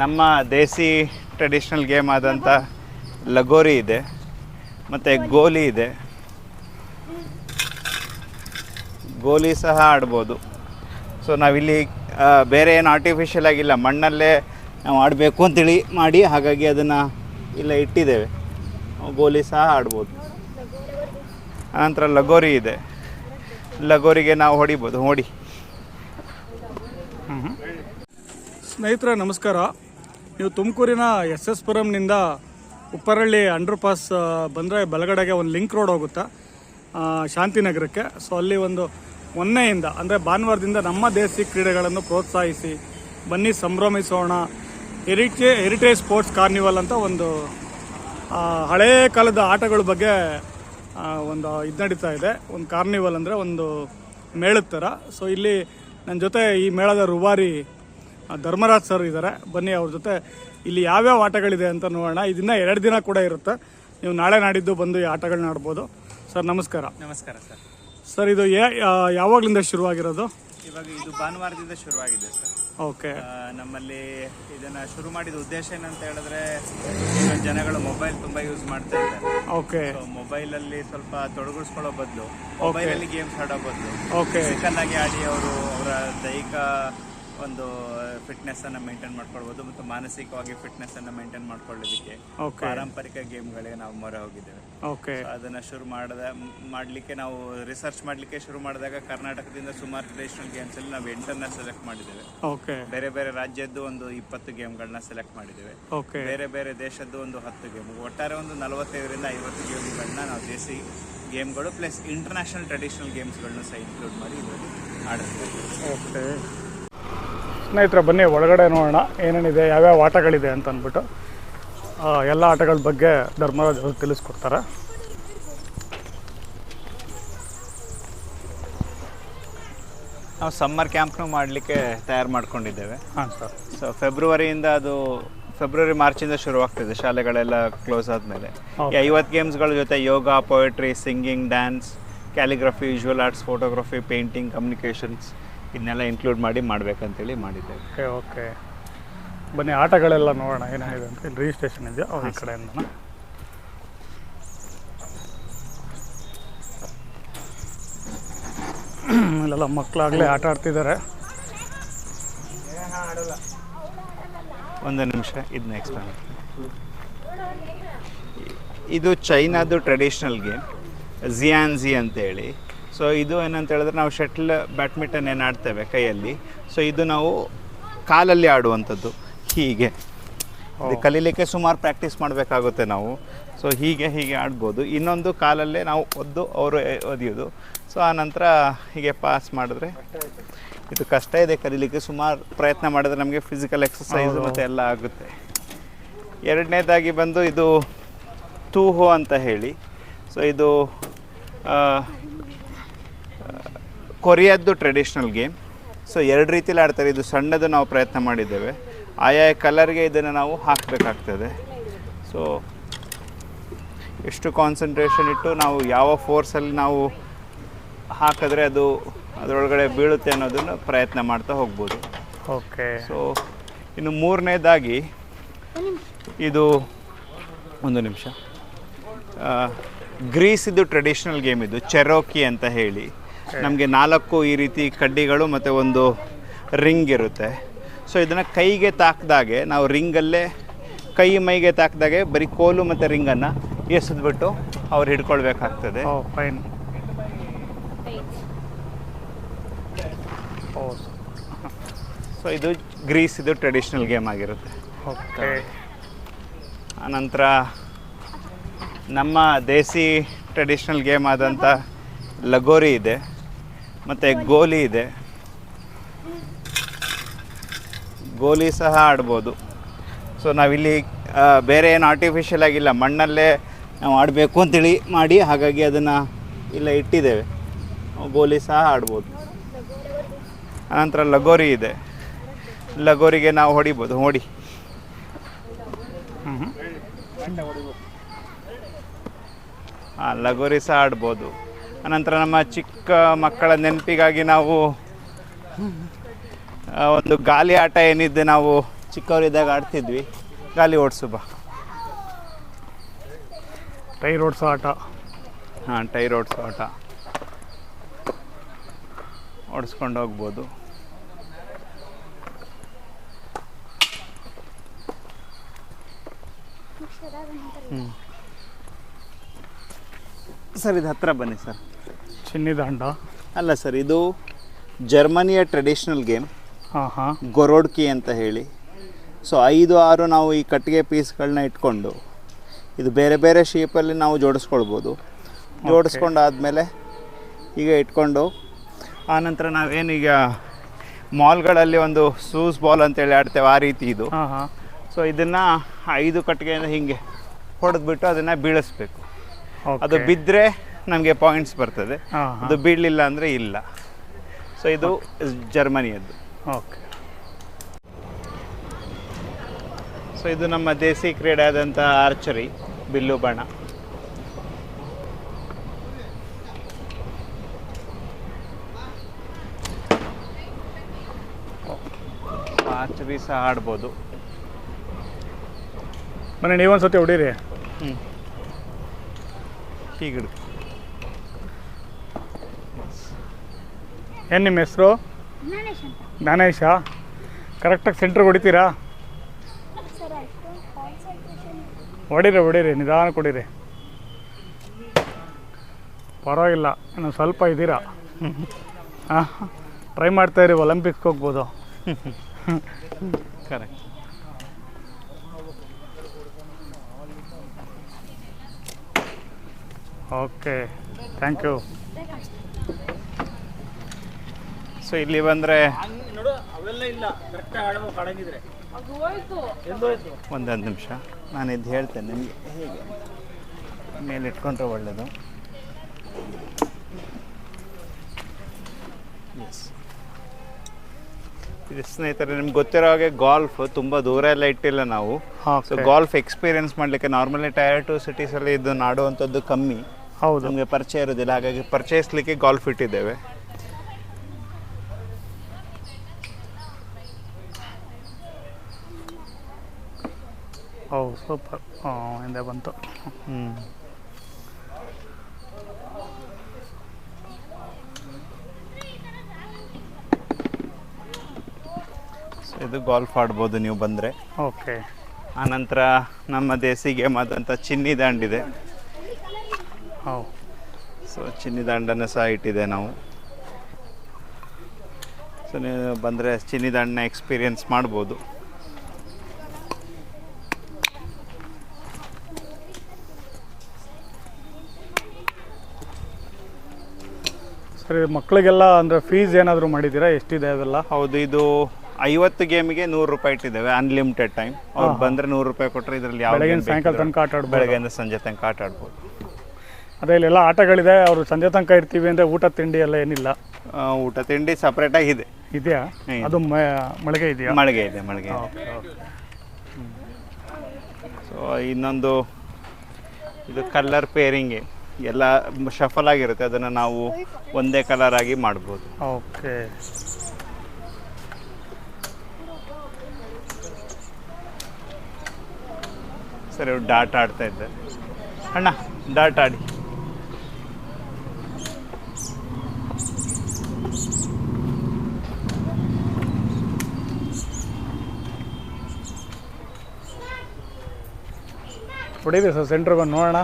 ನಮ್ಮ ದೇಸಿ traditional game ಆದಂಥ ಲಗೋರಿ ಇದೆ, ಮತ್ತು ಗೋಲಿ ಇದೆ. ಗೋಲಿ ಸಹ ಆಡ್ಬೋದು. ಸೊ ನಾವಿಲ್ಲಿ ಬೇರೆ ಏನು ಆರ್ಟಿಫಿಷಿಯಲ್ ಆಗಿಲ್ಲ, ಮಣ್ಣಲ್ಲೇ ನಾವು ಆಡಬೇಕು ಅಂತೇಳಿ ಮಾಡಿ, ಹಾಗಾಗಿ ಅದನ್ನು ಇಲ್ಲ ಇಟ್ಟಿದ್ದೇವೆ. ಗೋಲಿ ಸಹ ಆಡ್ಬೋದು. ಆನಂತರ ಲಗೋರಿ ಇದೆ. ಲಗೋರಿಗೆ ನಾವು ಹೊಡಿಬೋದು ಹೊಡಿ ಸ್ನೇಹಿತರೆ, ನಮಸ್ಕಾರ. ನೀವು ತುಮಕೂರಿನ ಎಸ್ ಎಸ್ ಪುರಂನಿಂದ ಉಪ್ಪರಳ್ಳಿ ಅಂಡರ್ ಪಾಸ್ ಬಂದರೆ ಬಲಗಡೆಗೆ ಒಂದು ಲಿಂಕ್ ರೋಡ್ ಹೋಗುತ್ತೆ ಶಾಂತಿನಗರಕ್ಕೆ. ಸೊ, ಅಲ್ಲಿ ಒಂದು ಮೊನ್ನೆಯಿಂದ, ಅಂದರೆ ಭಾನುವಾರದಿಂದ ನಮ್ಮ ದೇಸಿ ಕ್ರೀಡೆಗಳನ್ನು ಪ್ರೋತ್ಸಾಹಿಸಿ, ಬನ್ನಿ ಸಂಭ್ರಮಿಸೋಣ. ಹೆರಿಟೇ ಹೆರಿಟೇಜ್ ಸ್ಪೋರ್ಟ್ಸ್ ಕಾರ್ನಿವಲ್ ಅಂತ ಒಂದು ಹಳೇ ಕಾಲದ ಆಟಗಳ ಬಗ್ಗೆ ಒಂದು ಇದು ನಡೀತಾ ಇದೆ. ಒಂದು ಕಾರ್ನಿವಲ್ ಅಂದರೆ ಒಂದು ಮೇಳದ ಥರ ಸೊ ಇಲ್ಲಿ ನನ್ನ ಜೊತೆ ಈ ಮೇಳದ ರುವಾರಿ ಧರ್ಮರಾಜ್ ಸರ್ ಇದ್ದಾರೆ ಬನ್ನಿ ಅವ್ರ ಜೊತೆ ಇಲ್ಲಿ ಯಾವ್ಯಾವ ಆಟಗಳಿದೆ ಅಂತ ನೋಡೋಣ. ಇದನ್ನ ಎರಡು ದಿನ ಕೂಡ ಇರುತ್ತೆ. ನೀವು ನಾಳೆ ನಾಡಿದ್ದು ಬಂದು ಈ ಆಟಗಳನ್ನ ಆಡ್ಬೋದು. ಸರ್ ನಮಸ್ಕಾರ. ನಮಸ್ಕಾರ ಸರ್. ಸರ್ ಇದು ಯಾವಾಗ್ಲಿಂದ ಶುರುವಾಗಿರೋದು? ಇವಾಗ ಇದು ಭಾನುವಾರದಿಂದ ಶುರುವಾಗಿದೆ ಸರ್. ಓಕೆ. ನಮ್ಮಲ್ಲಿ ಇದನ್ನ ಶುರು ಮಾಡಿದ ಉದ್ದೇಶ ಏನಂತ ಹೇಳಿದ್ರೆ ಜನಗಳು ಮೊಬೈಲ್ ತುಂಬಾ ಯೂಸ್ ಮಾಡ್ತಾ ಇದ್ದಾರೆ. ಓಕೆ. ಮೊಬೈಲ್ ಅಲ್ಲಿ ಸ್ವಲ್ಪ ತೊಡಗಿಸ್ಕೊಳ್ಳೋ ಬದಲು ಮೊಬೈಲ್ ಅಲ್ಲಿ ಗೇಮ್ಸ್ ಆಡೋ ಬದಲು. ಓಕೆ. ಫಿಸಿಕಲ್ ಆಗಿ ಆಡಿ ಅವರು ಅವರ ದೈಹಿಕ ಒಂದು ಫಿಟ್ನೆಸ್ ಅನ್ನ ಮೇಂಟೈನ್ ಮಾಡ್ಕೊಳ್ಬೋದು ಮತ್ತು ಮಾನಸಿಕವಾಗಿ ಫಿಟ್ನೆಸ್ ಅನ್ನ ಮೇಂಟೈನ್ ಮಾಡ್ಕೊಳ್ಳೋದಕ್ಕೆ ಪಾರಂಪರಿಕ ಗೇಮ್ಗಳಿಗೆ ನಾವು ಮೊರೆ ಹೋಗಿದ್ದೇವೆ. ಓಕೆ ಅದನ್ನ ಶುರು ಮಾಡದ ಮಾಡ್ಲಿಕ್ಕೆ ನಾವು ರಿಸರ್ಚ್ ಮಾಡ್ಲಿಕ್ಕೆ ಶುರು ಮಾಡಿದಾಗ ಕರ್ನಾಟಕದಿಂದ ಸುಮಾರು ಟ್ರೆಡಿಷನಲ್ ಗೇಮ್ಸ್ ಅಲ್ಲಿ ನಾವು ಎಂಟನ್ನ ಸೆಲೆಕ್ಟ್ ಮಾಡಿದ್ದೇವೆ. ಓಕೆ ಬೇರೆ ಬೇರೆ ರಾಜ್ಯದ್ದು ಒಂದು ಇಪ್ಪತ್ತು ಗೇಮ್ಗಳನ್ನ ಸೆಲೆಕ್ಟ್ ಮಾಡಿದ್ದೇವೆ. ಓಕೆ ಬೇರೆ ಬೇರೆ ದೇಶದ್ದು ಒಂದು ಹತ್ತು ಗೇಮ್ ಒಟ್ಟಾರೆ ಒಂದು ನಲವತ್ತೈದರಿಂದ ಐವತ್ತು ಗೇಮ್ಗಳನ್ನ ನಾವು ದೇಸಿ ಗೇಮ್ಗಳು ಪ್ಲಸ್ ಇಂಟರ್ನ್ಯಾಷನಲ್ ಟ್ರೆಡಿಷನಲ್ ಗೇಮ್ಸ್ಗಳನ್ನ ಸಹ ಇನ್ಕ್ಲೂಡ್ ಮಾಡಿ ಇದರಲ್ಲಿ ಆಡಿಸ್ತೇವೆ ಓಕೆ ಸ್ನೇಹಿತರೆ ಬನ್ನಿ ಒಳಗಡೆ ನೋಡೋಣ ಏನೇನಿದೆ ಯಾವ್ಯಾವ ಆಟಗಳಿದೆ ಅಂತ ಅಂದ್ಬಿಟ್ಟು ಎಲ್ಲ ಆಟಗಳ ಬಗ್ಗೆ ಧರ್ಮರಾಜ್ ಅವರು ತಿಳಿಸ್ಕೊಡ್ತಾರೆ. ನಾವು ಸಮ್ಮರ್ ಕ್ಯಾಂಪ್ನು ಮಾಡಲಿಕ್ಕೆ ತಯಾರು ಮಾಡ್ಕೊಂಡಿದ್ದೇವೆ. ಹಾಂ ಸರ್. ಸೊ ಫೆಬ್ರವರಿಯಿಂದ ಅದು ಫೆಬ್ರವರಿ ಮಾರ್ಚಿಂದ ಶುರುವಾಗ್ತಿದೆ ಶಾಲೆಗಳೆಲ್ಲ ಕ್ಲೋಸ್ ಆದಮೇಲೆ. ಐವತ್ತು ಗೇಮ್ಸ್ಗಳ ಜೊತೆ yoga poetry singing dance calligraphy visual arts photography painting communications ಇದನ್ನೆಲ್ಲ ಇನ್ಕ್ಲೂಡ್ ಮಾಡಿ ಮಾಡಬೇಕಂತೇಳಿ ಮಾಡಿದ್ದೆ ಓಕೆ ಓಕೆ. ಬನ್ನಿ ಆಟಗಳೆಲ್ಲ ನೋಡೋಣ ಏನಾಗಿದೆ ಅಂತ. ಇಲ್ಲಿ ರಿಜಿಸ್ಟ್ರೇಷನ್ ಇದೆಯಾ? ಅವ್ರ ಕಡೆಯಿಂದ ಇಲ್ಲೆಲ್ಲ ಮಕ್ಕಳಾಗಲೇ ಆಟ ಆಡ್ತಿದ್ದಾರೆ. ಒಂದು ನಿಮಿಷ ಇದನ್ನ ಎಕ್ಸ್ಪ್ಲೇನ್ ಇದು ಚೈನಾದು ಟ್ರೆಡಿಷ್ನಲ್ ಗೇಮ್ ಜಿಯಾನ್ಜಿ ಅಂತೇಳಿ. ಸೊ ಇದು ಏನಂತ ಹೇಳಿದ್ರೆ ನಾವು ಶಟ್ಲ್ ಬ್ಯಾಡ್ಮಿಂಟನ್ ಏನು ಆಡ್ತೇವೆ ಕೈಯಲ್ಲಿ. ಸೊ ಇದು ನಾವು ಕಾಲಲ್ಲಿ ಆಡುವಂಥದ್ದು. ಹೀಗೆ. ಇದು ಕಲೀಲಿಕ್ಕೆ ಸುಮಾರು ಪ್ರಾಕ್ಟೀಸ್ ಮಾಡಬೇಕಾಗುತ್ತೆ ನಾವು. ಸೊ ಹೀಗೆ ಹೀಗೆ ಆಡ್ಬೋದು. ಇನ್ನೊಂದು ಕಾಲಲ್ಲೇ ನಾವು ಒದ್ದು ಅವರು ಒದಿಯೋದು. ಸೊ ಆ ನಂತರ ಹೀಗೆ ಪಾಸ್ ಮಾಡಿದ್ರೆ ಇದು ಕಷ್ಟ ಇದೆ ಕಲೀಲಿಕ್ಕೆ. ಸುಮಾರು ಪ್ರಯತ್ನ ಮಾಡಿದ್ರೆ ನಮಗೆ ಫಿಸಿಕಲ್ ಎಕ್ಸಸೈಸ್ ಮತ್ತು ಎಲ್ಲ ಆಗುತ್ತೆ. ಎರಡನೇದಾಗಿ ಬಂದು ಇದು ತೂಹೋ ಅಂತ ಹೇಳಿ. ಸೊ ಇದು ಕೊರಿಯಾದ್ದು ಟ್ರೆಡಿಷ್ನಲ್ ಗೇಮ್ ಸೊ ಎರಡು ರೀತಿಲಿ ಆಡ್ತಾರೆ. ಇದು ಸಣ್ಣದು ನಾವು ಪ್ರಯತ್ನ ಮಾಡಿದ್ದೇವೆ. ಆಯಾಯ ಕಲರ್ಗೆ ಇದನ್ನು ನಾವು ಹಾಕಬೇಕಾಗ್ತದೆ. ಸೊ ಎಷ್ಟು ಕಾನ್ಸಂಟ್ರೇಷನ್ ಇಟ್ಟು ನಾವು ಯಾವ ಫೋರ್ಸಲ್ಲಿ ನಾವು ಹಾಕಿದ್ರೆ ಅದು ಅದರೊಳಗಡೆ ಬೀಳುತ್ತೆ ಅನ್ನೋದನ್ನು ಪ್ರಯತ್ನ ಮಾಡ್ತಾ ಹೋಗ್ಬೋದು. ಓಕೆ ಸೊ ಇನ್ನು ಮೂರನೇದಾಗಿ ಇದು ಒಂದು ನಿಮಿಷ. ಗ್ರೀಸ್ ಇದು ಟ್ರೆಡಿಷ್ನಲ್ ಗೇಮ್ ಇದು ಚೆರೋಕಿ ಅಂತ ಹೇಳಿ. ನಮಗೆ ನಾಲ್ಕು ಈ ರೀತಿ ಕಡ್ಡಿಗಳು ಮತ್ತು ಒಂದು ರಿಂಗ್ ಇರುತ್ತೆ. ಸೊ ಇದನ್ನು ಕೈಗೆ ತಾಕ್ದಾಗೆ ನಾವು ರಿಂಗಲ್ಲೇ ಕೈ ಮೈಗೆ ತಾಕ್ದಾಗೆ ಬರೀ ಕೋಲು ಮತ್ತು ರಿಂಗನ್ನು ಎಸೆದ್ಬಿಟ್ಟು ಅವ್ರು ಹಿಡ್ಕೊಳ್ಬೇಕಾಗ್ತದೆ. ಫೈನ್ ಓ ಸೊ ಇದು ಗ್ರೀಸ್ ಇದು ಟ್ರೆಡಿಷ್ನಲ್ ಗೇಮ್ ಆಗಿರುತ್ತೆ. ಓಕೆ ಆನಂತರ ನಮ್ಮ ದೇಸಿ ಟ್ರೆಡಿಷ್ನಲ್ ಗೇಮ್ ಆದಂಥ ಲಗೋರಿ ಇದೆ. ಮತ್ತು ಗೋಲಿ ಇದೆ. ಗೋಲಿ ಸಹ ಆಡ್ಬೋದು. ಸೊ ನಾವಿಲ್ಲಿ ಬೇರೆ ಏನು ಆರ್ಟಿಫಿಷಿಯಲ್ ಆಗಿಲ್ಲ. ಮಣ್ಣಲ್ಲೇ ನಾವು ಆಡಬೇಕು ಅಂತೇಳಿ ಮಾಡಿ, ಹಾಗಾಗಿ ಅದನ್ನು ಇಲ್ಲ ಇಟ್ಟಿದ್ದೇವೆ. ಗೋಲಿ ಸಹ ಆಡ್ಬೋದು. ಆನಂತರ ಲಗೋರಿ ಇದೆ. ಲಗೋರಿಗೆ ನಾವು ಹೊಡಿಬೋದು. ಹೊಡಿ ಹಾಂ ಲಗೋರಿ ಸಹ ಆಡ್ಬೋದು. ಅನಂತರ ನಮ್ಮ ಚಿಕ್ಕ ಮಕ್ಕಳ ನೆನಪಿಗಾಗಿ ನಾವು ಒಂದು ಗಾಲಿ ಆಟ ಏನಿದೆ ನಾವು ಚಿಕ್ಕವರಿದ್ದಾಗ ಆಡ್ತಿದ್ವಿ. ಗಾಲಿ ಓಡಿಸು ಬಾ. ಟೈರ್ ಓಡಿಸೋ ಆಟ. ಹಾಂ ಟೈರ್ ಓಡಿಸೋ ಆಟ. ಓಡಿಸ್ಕೊಂಡು ಹೋಗ್ಬೋದು. ಹ್ಞೂ ಸರ್ ಇದು ಹತ್ತಿರ ಬನ್ನಿ ಸರ್. ಚಿನ್ನಿ ದಾಂಡ ಅಲ್ಲ ಸರ್ ಇದು ಜರ್ಮನಿಯ ಟ್ರೆಡಿಷ್ನಲ್ ಗೇಮ್ ಹಾಂ ಹಾಂ. ಗೊರೋಡ್ಕಿ ಅಂತ ಹೇಳಿ. ಸೊ ಐದು ಆರು ನಾವು ಈ ಕಟ್ಟಿಗೆ ಪೀಸ್ಗಳನ್ನ ಇಟ್ಕೊಂಡು ಇದು ಬೇರೆ ಬೇರೆ ಶೇಪಲ್ಲಿ ನಾವು ಜೋಡಿಸ್ಕೊಳ್ಬೋದು. ಜೋಡಿಸ್ಕೊಂಡಾದಮೇಲೆ ಈಗ ಇಟ್ಕೊಂಡು ಆನಂತರ ನಾವೇನೀಗ ಮಾಲ್ಗಳಲ್ಲಿ ಒಂದು ಸೂಸ್ ಬಾಲ್ ಅಂತೇಳಿ ಆಡ್ತೇವೆ ಆ ರೀತಿ ಇದು. ಹಾಂ ಹಾಂ. ಸೊ ಇದನ್ನು ಐದು ಕಟ್ಟಿಗೆಯಿಂದ ಹಿಂಗೆ ಹೊಡೆದ್ಬಿಟ್ಟು ಅದನ್ನು ಬೀಳಿಸ್ಬೇಕು. ಅದು ಬಿದ್ದರೆ ನಮಗೆ ಪಾಯಿಂಟ್ಸ್ ಬರ್ತದೆ. ಅದು ಬೀಳಲಿಲ್ಲ ಅಂದರೆ ಇಲ್ಲ. ಸೊ ಇದು ಜರ್ಮನಿಯದ್ದು. ಓಕೆ ಸೊ ಇದು ನಮ್ಮ ದೇಸಿ ಕ್ರೀಡೆ ಆದಂಥ ಆರ್ಚರಿ ಬಿಲ್ಲು ಬಣ. ಆರ್ಚರಿ ಸಹ ಆಡ್ಬೋದು. ಮನೆ ನೀವೊಂದ್ಸತಿ ಹೊಡೀರಿ. ಹ್ಞೂ ಹೀಗಿಡು ಏನು ನಿಮ್ಮ ಹೆಸರು? ಜ್ಞಾನೇಶ್ ಕರೆಕ್ಟಾಗಿ ಸೆಂಟ್ರಿಗೆ ಹೊಡಿತೀರಾ? ಹೊಡಿರಿ ಹೊಡಿರಿ ಕಾನ್ಸಂಟ್ರೇಷನ್ ಹೊಡೀರಿ ಹೊಡೀರಿ ನಿಧಾನ ಕೊಡಿರಿ. ಪರವಾಗಿಲ್ಲ ಇನ್ನು ಸ್ವಲ್ಪ ಇದ್ದೀರಾ? ಹಾಂ ಟ್ರೈ ಮಾಡ್ತಾಯಿರಿ ಒಲಿಂಪಿಕ್ಸ್ಗೆ ಹೋಗ್ಬೋದು. Correct okay thank you so ಇಲ್ಲಿ ಬಂದರೆ ಒಂದೊಂದು ನಿಮಿಷ. ನಾನು ಇದು ಹೇಳ್ತೇನೆ ನಿಮಗೆ. ಹೇಗೆ? ಮೇಲೆ ಇಟ್ಕೊಂಡ್ರೆ ಒಳ್ಳೆಯದು ಎಸ್ ಇದು ಸ್ನೇಹಿತರೆ ನಿಮ್ಗೆ ಗೊತ್ತಿರೋ ಹಾಗೆ ಗಾಲ್ಫ್ ತುಂಬ ದೂರ ಎಲ್ಲ ಇಟ್ಟಿಲ್ಲ ನಾವು. ಸೊ ಗಾಲ್ಫ್ ಎಕ್ಸ್ಪೀರಿಯನ್ಸ್ ಮಾಡಲಿಕ್ಕೆ ನಾರ್ಮಲಿ ಟೈರ್ ಟು ಸಿಟೀಸಲ್ಲಿ ಇದು ನಾಡುವಂಥದ್ದು ಕಮ್ಮಿ. ಹೌದು. ನಮಗೆ ಪರಿಚಯ ಇರೋದಿಲ್ಲ. ಹಾಗಾಗಿ ಪರಿಚಯಿಸ್ಲಿಕ್ಕೆ ಗಾಲ್ಫ್ ಇಟ್ಟಿದ್ದೇವೆ ಹೌದು ಸೂಪರ್ ಹಾಂ ಹಿಂದೆ ಬಂತು. ಹ್ಞೂ ಇದು ಗಾಲ್ಫ್ ಆಡ್ಬೋದು ನೀವು ಬಂದರೆ. ಓಕೆ. ಆನಂತರ ನಮ್ಮ ದೇಸಿ ಗೇಮ್ ಆದಂಥ ಚಿನ್ನಿ ದಾಂಡಿದೆ ಹೌ. ಸೊ ಚಿನ್ನಿ ದಾಂಡನ್ನು ಸಹ ಇಟ್ಟಿದೆ ನಾವು. ಸೊ ನೀವು ಬಂದರೆ ಚಿನ್ನಿ ದಾಂಡನ್ನ ಎಕ್ಸ್ಪೀರಿಯನ್ಸ್ ಮಾಡ್ಬೋದು. ಸರಿ ಮಕ್ಕಳಿಗೆಲ್ಲ ಅಂದರೆ ಫೀಸ್ ಏನಾದರೂ ಮಾಡಿದ್ದೀರಾ? ಎಷ್ಟಿದೆ ಅದೆಲ್ಲ? ಹೌದು ಇದು ಐವತ್ತು ಗೇಮಿಗೆ ನೂರು ರೂಪಾಯಿ ಇಟ್ಟಿದ್ದೇವೆ ಅನ್ಲಿಮಿಟೆಡ್ ಟೈಮ್ ಅವ್ರು ಬಂದರೆ ನೂರು ರೂಪಾಯಿ ಕೊಟ್ಟರೆ ಇದರಲ್ಲಿ ಯಾವ ಬೆಳಗಿನ ಸಾಯಂಕಾಲ ತನಕ ಆಟ ಆಡ್ಬೋದು. ಬೆಳಗ್ಗೆಯಿಂದ ಸಂಜೆ ತನಕ ಆಟ ಆಡ್ಬೋದು. ಅದೇ ಇಲ್ಲೆಲ್ಲ ಆಟಗಳಿದೆ ಅವರು ಸಂಜೆ ತನಕ ಇರ್ತೀವಿ ಅಂದರೆ ಊಟ ತಿಂಡಿ ಎಲ್ಲ ಏನಿಲ್ಲ? ಆ, ಊಟ ತಿಂಡಿ ಸಪ್ರೇಟಾಗಿ ಇದೆ. ಇದೆಯಾ? ಹ್ಮ್. ಅದು ಮ- ಮಳಿಗೆ ಇದೆಯಾ? ಮಳಿಗೆ ಇದೆ ಮಳಿಗೆ ಸೊ ಇನ್ನೊಂದು ಇದು ಕಲರ್ ಪೇರಿಂಗ್ ಎಲ್ಲ ಶಫಲ್ ಆಗಿರುತ್ತೆ ಅದನ್ನು ನಾವು ಒಂದೇ ಕಲರ್ ಆಗಿ ಮಾಡ್ಬೋದು. ಓಕೆ. ಸರಿ ಡಾಟ್ ಆಡ್ತಾ ಇದ್ದೆ ಅಣ್ಣ ಡಾಟ್ ಆಡಿ. ಹೊಡಿದೆ ಸರ್ ಸೆಂಟ್ರ್ ಬಂದು ನೋಡೋಣ.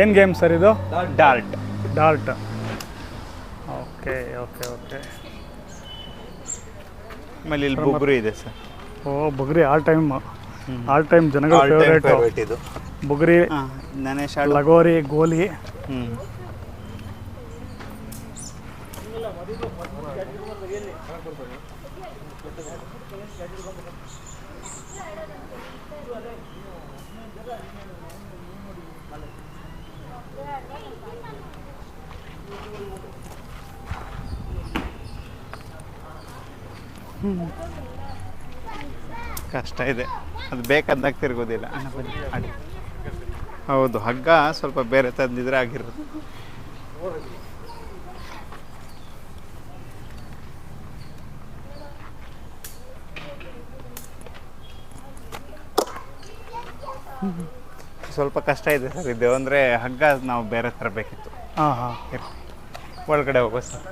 ಏನು ಗೇಮ್ ಸರ್ ಇದು? Dart dart okay okay okay. ಆಮೇಲೆ ಇಲ್ಲಿ ಬುಗುರಿ ಇದೆ ಸರ್. ಓ ಬುಗುರಿ ಆಲ್ ಟೈಮ್ ಆಲ್ ಟೈಮ್ ಜನಗಳ ಫೇವರೇಟ್ ಇದು. ಬುಗ್ರಿ ಹಾಂ ಗಣೇಶ್ ಲಗೋರಿ ಗೋಲಿ. ಹ್ಞೂ ಕಷ್ಟ ಇದೆ. ಅದು ಬೇಕಾದಾಗ ತಿರುಗೋದಿಲ್ಲ. ಹೌದು ಹಗ್ಗ ಸ್ವಲ್ಪ ಬೇರೆ ತಂದಿದ್ರೆ ಆಗಿರೋದು. ಸ್ವಲ್ಪ ಕಷ್ಟ ಇದೆ ಸರ್ ಇದು. ಅಂದರೆ ಹಗ್ಗ ನಾವು ಬೇರೆ ತರಬೇಕಿತ್ತು. ಹಾಂ ಹಾಂ ಒಳಗಡೆ ಹೋಗೋ ಸರ್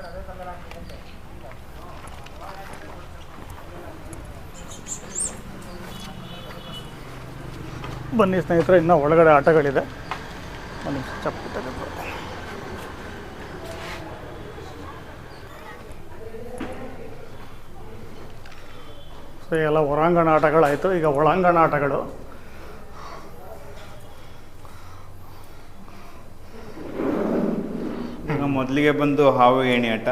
ಬನ್ನಿ ಸ್ನೇಹಿತರೆ, ಇನ್ನೂ ಒಳಗಡೆ ಆಟಗಳಿದೆ. ನಿಮಿಷ ಚಪ್ಪು ಸೊ ಎಲ್ಲ ಹೊರಾಂಗಣ ಆಟಗಳಾಯಿತು. ಈಗ ಒಳಾಂಗಣ ಆಟಗಳು. ಮೊದಲಿಗೆ ಬಂದು ಹಾವು ಏಣಿ ಆಟ.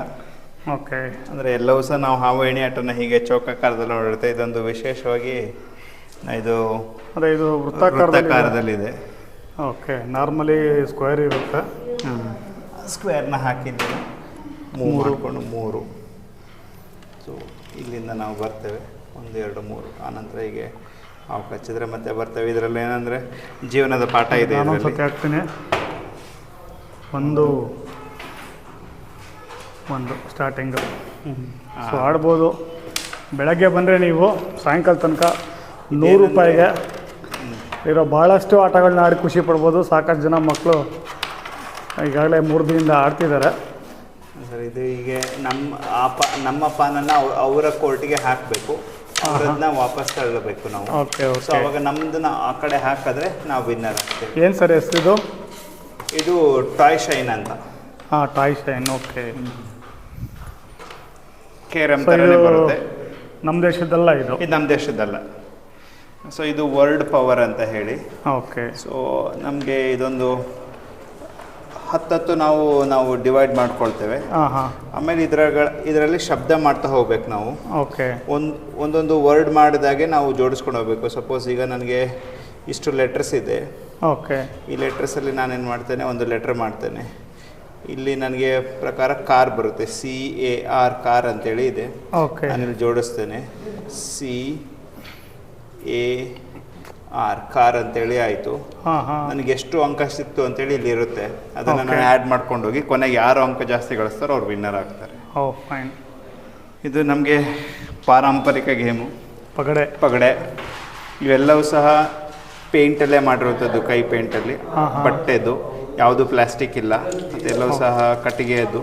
ಓಕೆ. ಅಂದರೆ ಎಲ್ಲವೂ ಸಹ ನಾವು ಹಾವು ಏಣಿ ಆಟನ ಹೀಗೆ ಚೌಕಾಕಾರದಲ್ಲಿ ನೋಡಿರುತ್ತೆ ಇದೊಂದು ವಿಶೇಷವಾಗಿ ಇದು ಅದೇ ಇದು ವೃತ್ತಾಕಾರದಲ್ಲಿ ವೃತ್ತಾಕಾರದಲ್ಲಿದೆ. ಓಕೆ. ನಾರ್ಮಲಿ ಸ್ಕ್ವೇರ್ ಇರುತ್ತೆ. ಸ್ಕ್ವೇರ್ನ ಹಾಕಿ ಮೂರು ಕೊಂಡು ಮೂರು. ಸೊ ಇಲ್ಲಿಂದ ನಾವು ಬರ್ತೇವೆ. ಒಂದು ಎರಡು ಮೂರು. ಆನಂತರ ಹೀಗೆ ಹಾವು ಕಚ್ಚಿದ್ರೆ ಮತ್ತೆ ಬರ್ತೇವೆ. ಇದರಲ್ಲಿ ಏನಂದರೆ ಜೀವನದ ಪಾಠ ಇದೆ ನಾನು ಹಾಕ್ತೀನಿ. ಒಂದು ಒಂದು ಸ್ಟಾರ್ಟಿಂಗು ಸೊ ಆಡ್ಬೋದು. ಬೆಳಗ್ಗೆ ಬಂದರೆ ನೀವು ಸಾಯಂಕಾಲ ತನಕ ನೂರು ರೂಪಾಯಿಗೆ ಇರೋ ಭಾಳಷ್ಟು ಆಟಗಳನ್ನ ಆಡಿ ಖುಷಿ ಪಡ್ಬೋದು. ಸಾಕಷ್ಟು ಜನ ಮಕ್ಕಳು ಈಗಾಗಲೇ ಮೂರು ದಿನದಿಂದ ಆಡ್ತಿದ್ದಾರೆ. ಸರ್ ಇದು ಹೀಗೆ ನಮ್ಮ ಅಪ್ಪ ನಮ್ಮ ಪಾನನ್ನು ಅವರ ಕೋರ್ಟಿಗೆ ಹಾಕಬೇಕು. ಅವರನ್ನ ವಾಪಸ್ ತಳ್ಳಬೇಕು ನಾವು. ಓಕೆ ಸೊ ಅವಾಗ ನಮ್ಮದನ್ನ ಆ ಕಡೆ ಹಾಕಿದ್ರೆ ನಾವು ವಿನ್ನರ್ ಆಗ್ತೀವಿ. ಏನು ಸರ್ ಹೆಸರಿದು? ಇದು ಟಾಯ್ ಶೈನ್ ಅಂತ. ಹಾಂ toy shine okay. Carrom so ಥರನೇ ಬರುತ್ತೆ. ನಮ್ಮ ದೇಶದಲ್ಲ ಇದು. ಇದು ನಮ್ಮ ದೇಶದಲ್ಲ ಸೊ ಇದು ವರ್ಲ್ಡ್ ಪವರ್ ಅಂತ ಹೇಳಿ. ಓಕೆ ಸೊ ನಮಗೆ ಇದೊಂದು ಹತ್ತತ್ತು ನಾವು ನಾವು ಡಿವೈಡ್ ಮಾಡ್ಕೊಳ್ತೇವೆ. ಆಮೇಲೆ ಇದ್ರಾಗ ಇದರಲ್ಲಿ ಶಬ್ದ ಮಾಡ್ತಾ ಹೋಗ್ಬೇಕು ನಾವು. ಓಕೆ ಒಂದು ಒಂದೊಂದು ವರ್ಡ್ ಮಾಡಿದಾಗೆ ನಾವು ಜೋಡಿಸ್ಕೊಂಡು ಹೋಗ್ಬೇಕು. ಸಪೋಸ್ ಈಗ ನನಗೆ ಇಷ್ಟು ಲೆಟರ್ಸ್ ಇದೆ. ಓಕೆ ಈ ಲೆಟರ್ಸಲ್ಲಿ ನಾನೇನು ಮಾಡ್ತೇನೆ? ಒಂದು ಲೆಟ್ರ್ ಮಾಡ್ತೇನೆ. ಇಲ್ಲಿ ನನಗೆ ಪ್ರಕಾರ ಕಾರ್ ಬರುತ್ತೆ. ಸಿ ಎ ಆರ್ ಕಾರ್ ಅಂತೇಳಿ ಇದೆ. ನಾನಿಲ್ಲಿ ಜೋಡಿಸ್ತೇನೆ. ಸಿ ಎ ಆರ್ ಕಾರ್ ಅಂತೇಳಿ ಆಯಿತು. ನನಗೆ ಎಷ್ಟು ಅಂಕ ಸಿಕ್ತು ಅಂತೇಳಿ ಇಲ್ಲಿ ಇರುತ್ತೆ. ಅದನ್ನು ನಾನು ಆ್ಯಡ್ ಮಾಡ್ಕೊಂಡು ಹೋಗಿ ಕೊನೆಗೆ ಯಾರು ಅಂಕ ಜಾಸ್ತಿ ಗಳಿಸ್ತಾರೋ ಅವ್ರು ವಿನ್ನರ್ ಆಗ್ತಾರೆ. ಓ ಫೈನ್ ಇದು ನಮಗೆ ಪಾರಂಪರಿಕ ಗೇಮು. ಪಗಡೆ. ಪಗಡೆ. ಇವೆಲ್ಲವೂ ಸಹ ಪೇಂಟಲ್ಲೇ ಮಾಡಿರುವಂಥದ್ದು ಕೈ ಪೇಂಟಲ್ಲಿ. ಬಟ್ಟೆದು. ಯಾವುದು ಪ್ಲಾಸ್ಟಿಕ್ ಇಲ್ಲ ಅದೆಲ್ಲವೂ ಸಹ ಕಟ್ಟಿಗೆಯದ್ದು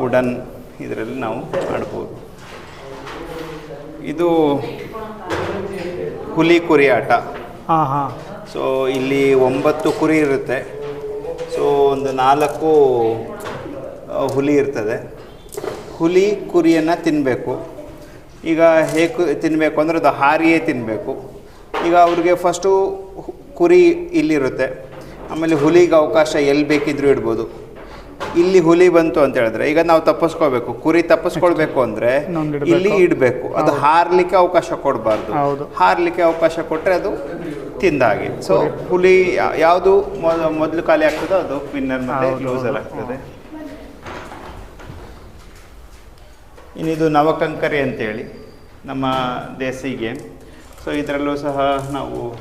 ವುಡನ್ ಇದರಲ್ಲಿ ನಾವು ಮಾಡ್ಬೋದು. ಇದು ಹುಲಿ ಕುರಿ ಆಟ. ಹಾಂ ಹಾಂ. ಸೊ ಇಲ್ಲಿ ಒಂಬತ್ತು ಕುರಿ ಇರುತ್ತೆ. ಸೊ ಒಂದು ನಾಲ್ಕು ಹುಲಿ ಇರ್ತದೆ. ಹುಲಿ ಕುರಿಯನ್ನು ತಿನ್ನಬೇಕು ಈಗ ಹೇಗೆ ತಿನ್ನಬೇಕು ಅಂದರೆ ಅದು ಹಾರಿಯೇ ತಿನ್ನಬೇಕು ಈಗ ಅವ್ರಿಗೆ ಫಸ್ಟು ಕುರಿ ಇಲ್ಲಿರುತ್ತೆ. ಆಮೇಲೆ ಹುಲಿಗೆ ಅವಕಾಶ ಎಲ್ಲಿ ಬೇಕಿದ್ರೂ ಇಡ್ಬೋದು. ಇಲ್ಲಿ ಹುಲಿ ಬಂತು ಅಂತ ಹೇಳಿದ್ರೆ ಈಗ ನಾವು ತಪ್ಪಿಸ್ಕೋಬೇಕು ಕುರಿ ತಪ್ಪಿಸ್ಕೊಳ್ಬೇಕು ಅಂದ್ರೆ. ಇಲ್ಲಿ ಇಡಬೇಕು. ಅದು ಹಾರ್ಲಿಕ್ಕೆ ಅವಕಾಶ ಕೊಡಬಾರ್ದು. ಹಾರ್ಲಿಕ್ಕೆ ಅವಕಾಶ ಕೊಟ್ಟರೆ ಅದು ತಿಂದಾಗೆ. ಸೊ ಹುಲಿ ಯಾವುದು ಮೊದ- ಮೊದಲು ಖಾಲಿ ಆಗ್ತದೋ ಅದು ವಿನ್ನರ್ ಮತ್ತೆ ಲೂಸರ್. ಆಗ್ತದೆ. ಇನ್ನಿದು ನವಕಂಕರಿ ಅಂತೇಳಿ ನಮ್ಮ ದೇಸಿಗೆ ಗೇಮ್ ಸೊ ಇದರಲ್ಲೂ ಸಹ ನಾವು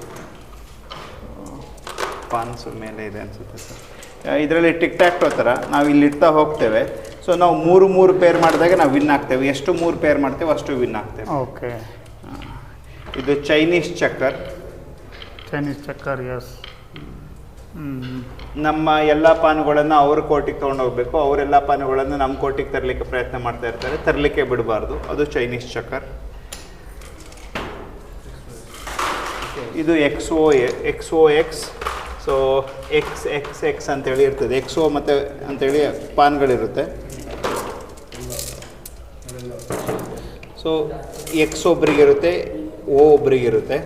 ಪಾನ್ಸು ಮೇಲೆ ಇದೆ ಅನಿಸುತ್ತೆ ಸರ್. ಇದರಲ್ಲಿ ಟಿಕ್ ಟ್ಯಾಕ್ ಥರ ನಾವು ಇಲ್ಲಿ ಇಡ್ತಾ ಹೋಗ್ತೇವೆ. ಸೊ ನಾವು ಮೂರು ಮೂರು ಪೇರ್ ಮಾಡಿದಾಗ ನಾವು ವಿನ್ ಆಗ್ತೇವೆ. ಎಷ್ಟು ಮೂರು ಪೇರ್ ಮಾಡ್ತೇವೆ ಅಷ್ಟು ವಿನ್ ಆಗ್ತೇವೆ. ಓಕೆ. ಇದು ಚೈನೀಸ್ ಚಕ್ಕರ್. ಚೈನೀಸ್ ಚಕ್ಕರ್ ಎಸ್ ನಮ್ಮ ಎಲ್ಲ ಪಾನುಗಳನ್ನು ಅವ್ರ ಕೋಟಿಗೆ ತೊಗೊಂಡು ಹೋಗಬೇಕು. ಅವರೆಲ್ಲ ಪಾನುಗಳನ್ನು ನಮ್ಮ ಕೋಟಿಗೆ ತರಲಿಕ್ಕೆ ಪ್ರಯತ್ನ ಮಾಡ್ತಾ ಇರ್ತಾರೆ. ತರಲಿಕ್ಕೆ ಬಿಡಬಾರ್ದು. ಅದು ಚೈನೀಸ್ ಚಕ್ಕರ್. ಇದು X O X O X so X X X ಅಂತೇಳಿ ಇರ್ತದೆ. ಎಕ್ಸ್ ಓ ಮತ್ತು ಅಂಥೇಳಿ ಪಾನ್ಗಳಿರುತ್ತೆ. ಸೊ ಎಕ್ಸ್ ಒಬ್ರಿಗಿರುತ್ತೆ ಓ ಒಬ್ರಿಗಿರುತ್ತೆ.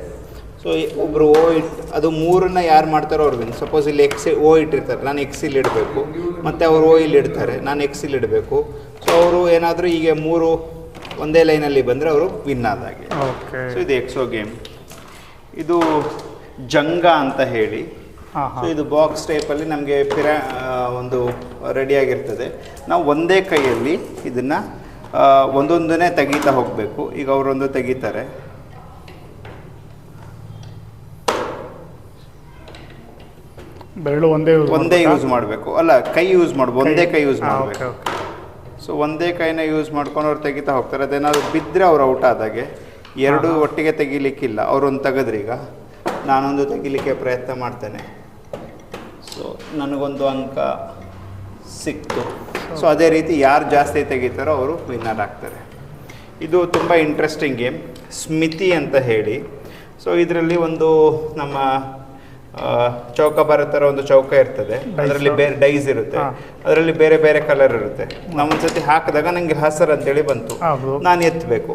ಸೊ ಒಬ್ಬರು ಓ ಇಟ್ ಅದು ಮೂರನ್ನ ಯಾರು ಮಾಡ್ತಾರೋ ಅವ್ರು ವಿನ್ ಸಪೋಸ್ ಇಲ್ಲಿ ಎಕ್ಸ್ ಓ ಇಟ್ಟಿರ್ತಾರೆ. ನಾನು ಎಕ್ಸ್ ಇಲ್ಲಿ ಇಡಬೇಕು. ಮತ್ತು ಅವರು ಓ ಇಲ್ಲಿ ಇಡ್ತಾರೆ. ನಾನು ಎಕ್ಸ್ ಇಲ್ಲಿ ಇಡಬೇಕು. ಸೊ ಅವರು ಏನಾದರೂ ಈಗ ಮೂರು ಒಂದೇ ಲೈನಲ್ಲಿ ಬಂದರೆ ಅವರು ವಿನ್ ಆದಾಗೆ ಓಕೆ ಸೊ ಇದು ಎಕ್ಸೋ ಗೇಮ್ ಇದು ಜಂಗ ಅಂತ ಹೇಳಿ. ಸೊ ಇದು ಬಾಕ್ಸ್ ಟೈಪಲ್ಲಿ ನಮಗೆ ಪಿರ ಒಂದು ರೆಡಿಯಾಗಿರ್ತದೆ. ನಾವು ಒಂದೇ ಕೈಯಲ್ಲಿ ಇದನ್ನು ಒಂದೊಂದನ್ನೇ ತೆಗೀತಾ ಹೋಗಬೇಕು. ಈಗ ಅವರೊಂದು ತೆಗಿತಾರೆ. ಬೆರಳು ಒಂದೇ ಒಂದೇ ಯೂಸ್ ಮಾಡಬೇಕು. ಅಲ್ಲ ಕೈ ಯೂಸ್ ಮಾಡ್ಬೋದು ಒಂದೇ ಕೈ ಯೂಸ್ ಮಾಡಬೇಕು. ಸೊ ಒಂದೇ ಕೈನ ಯೂಸ್ ಮಾಡ್ಕೊಂಡು ಅವ್ರು ತೆಗಿತಾ ಹೋಗ್ತಾರೆ. ಅದೇನಾದ್ರು ಬಿದ್ದರೆ ಅವ್ರು ಔಟ್ ಆದಾಗೆ. ಎರಡು ಒಟ್ಟಿಗೆ ತೆಗಿಲಿಕ್ಕಿಲ್ಲ. ಅವ್ರೊಂದು ತೆಗೆದ್ರೀಗ. ನಾನೊಂದು ತೆಗಿಲಿಕ್ಕೆ ಪ್ರಯತ್ನ ಮಾಡ್ತೇನೆ. ಸೊ ನನಗೊಂದು ಅಂಕ ಸಿಕ್ತು. ಸೊ ಅದೇ ರೀತಿ ಯಾರು ಜಾಸ್ತಿ ತೆಗಿತಾರೋ ಅವರು ವಿನ್ನರ್ ಆಗ್ತಾರೆ. ಇದು ತುಂಬ ಇಂಟ್ರೆಸ್ಟಿಂಗ್ ಗೇಮ್ ಸ್ಮಿತಿ ಅಂತ ಹೇಳಿ. ಸೊ ಇದರಲ್ಲಿ ಒಂದು ನಮ್ಮ ಚೌಕ ಬರೋ ಥರ ಒಂದು ಚೌಕ ಇರ್ತದೆ. ಅದರಲ್ಲಿ ಬೇರೆ ಡೈಸ್ ಇರುತ್ತೆ. ಅದರಲ್ಲಿ ಬೇರೆ ಬೇರೆ ಕಲರ್ ಇರುತ್ತೆ. ನಾವು ಒಂದ್ಸತಿ ಹಾಕಿದಾಗ ನನಗೆ ಹಸರ್ ಅಂತೇಳಿ ಬಂತು. ನಾನು ಎತ್ತಬೇಕು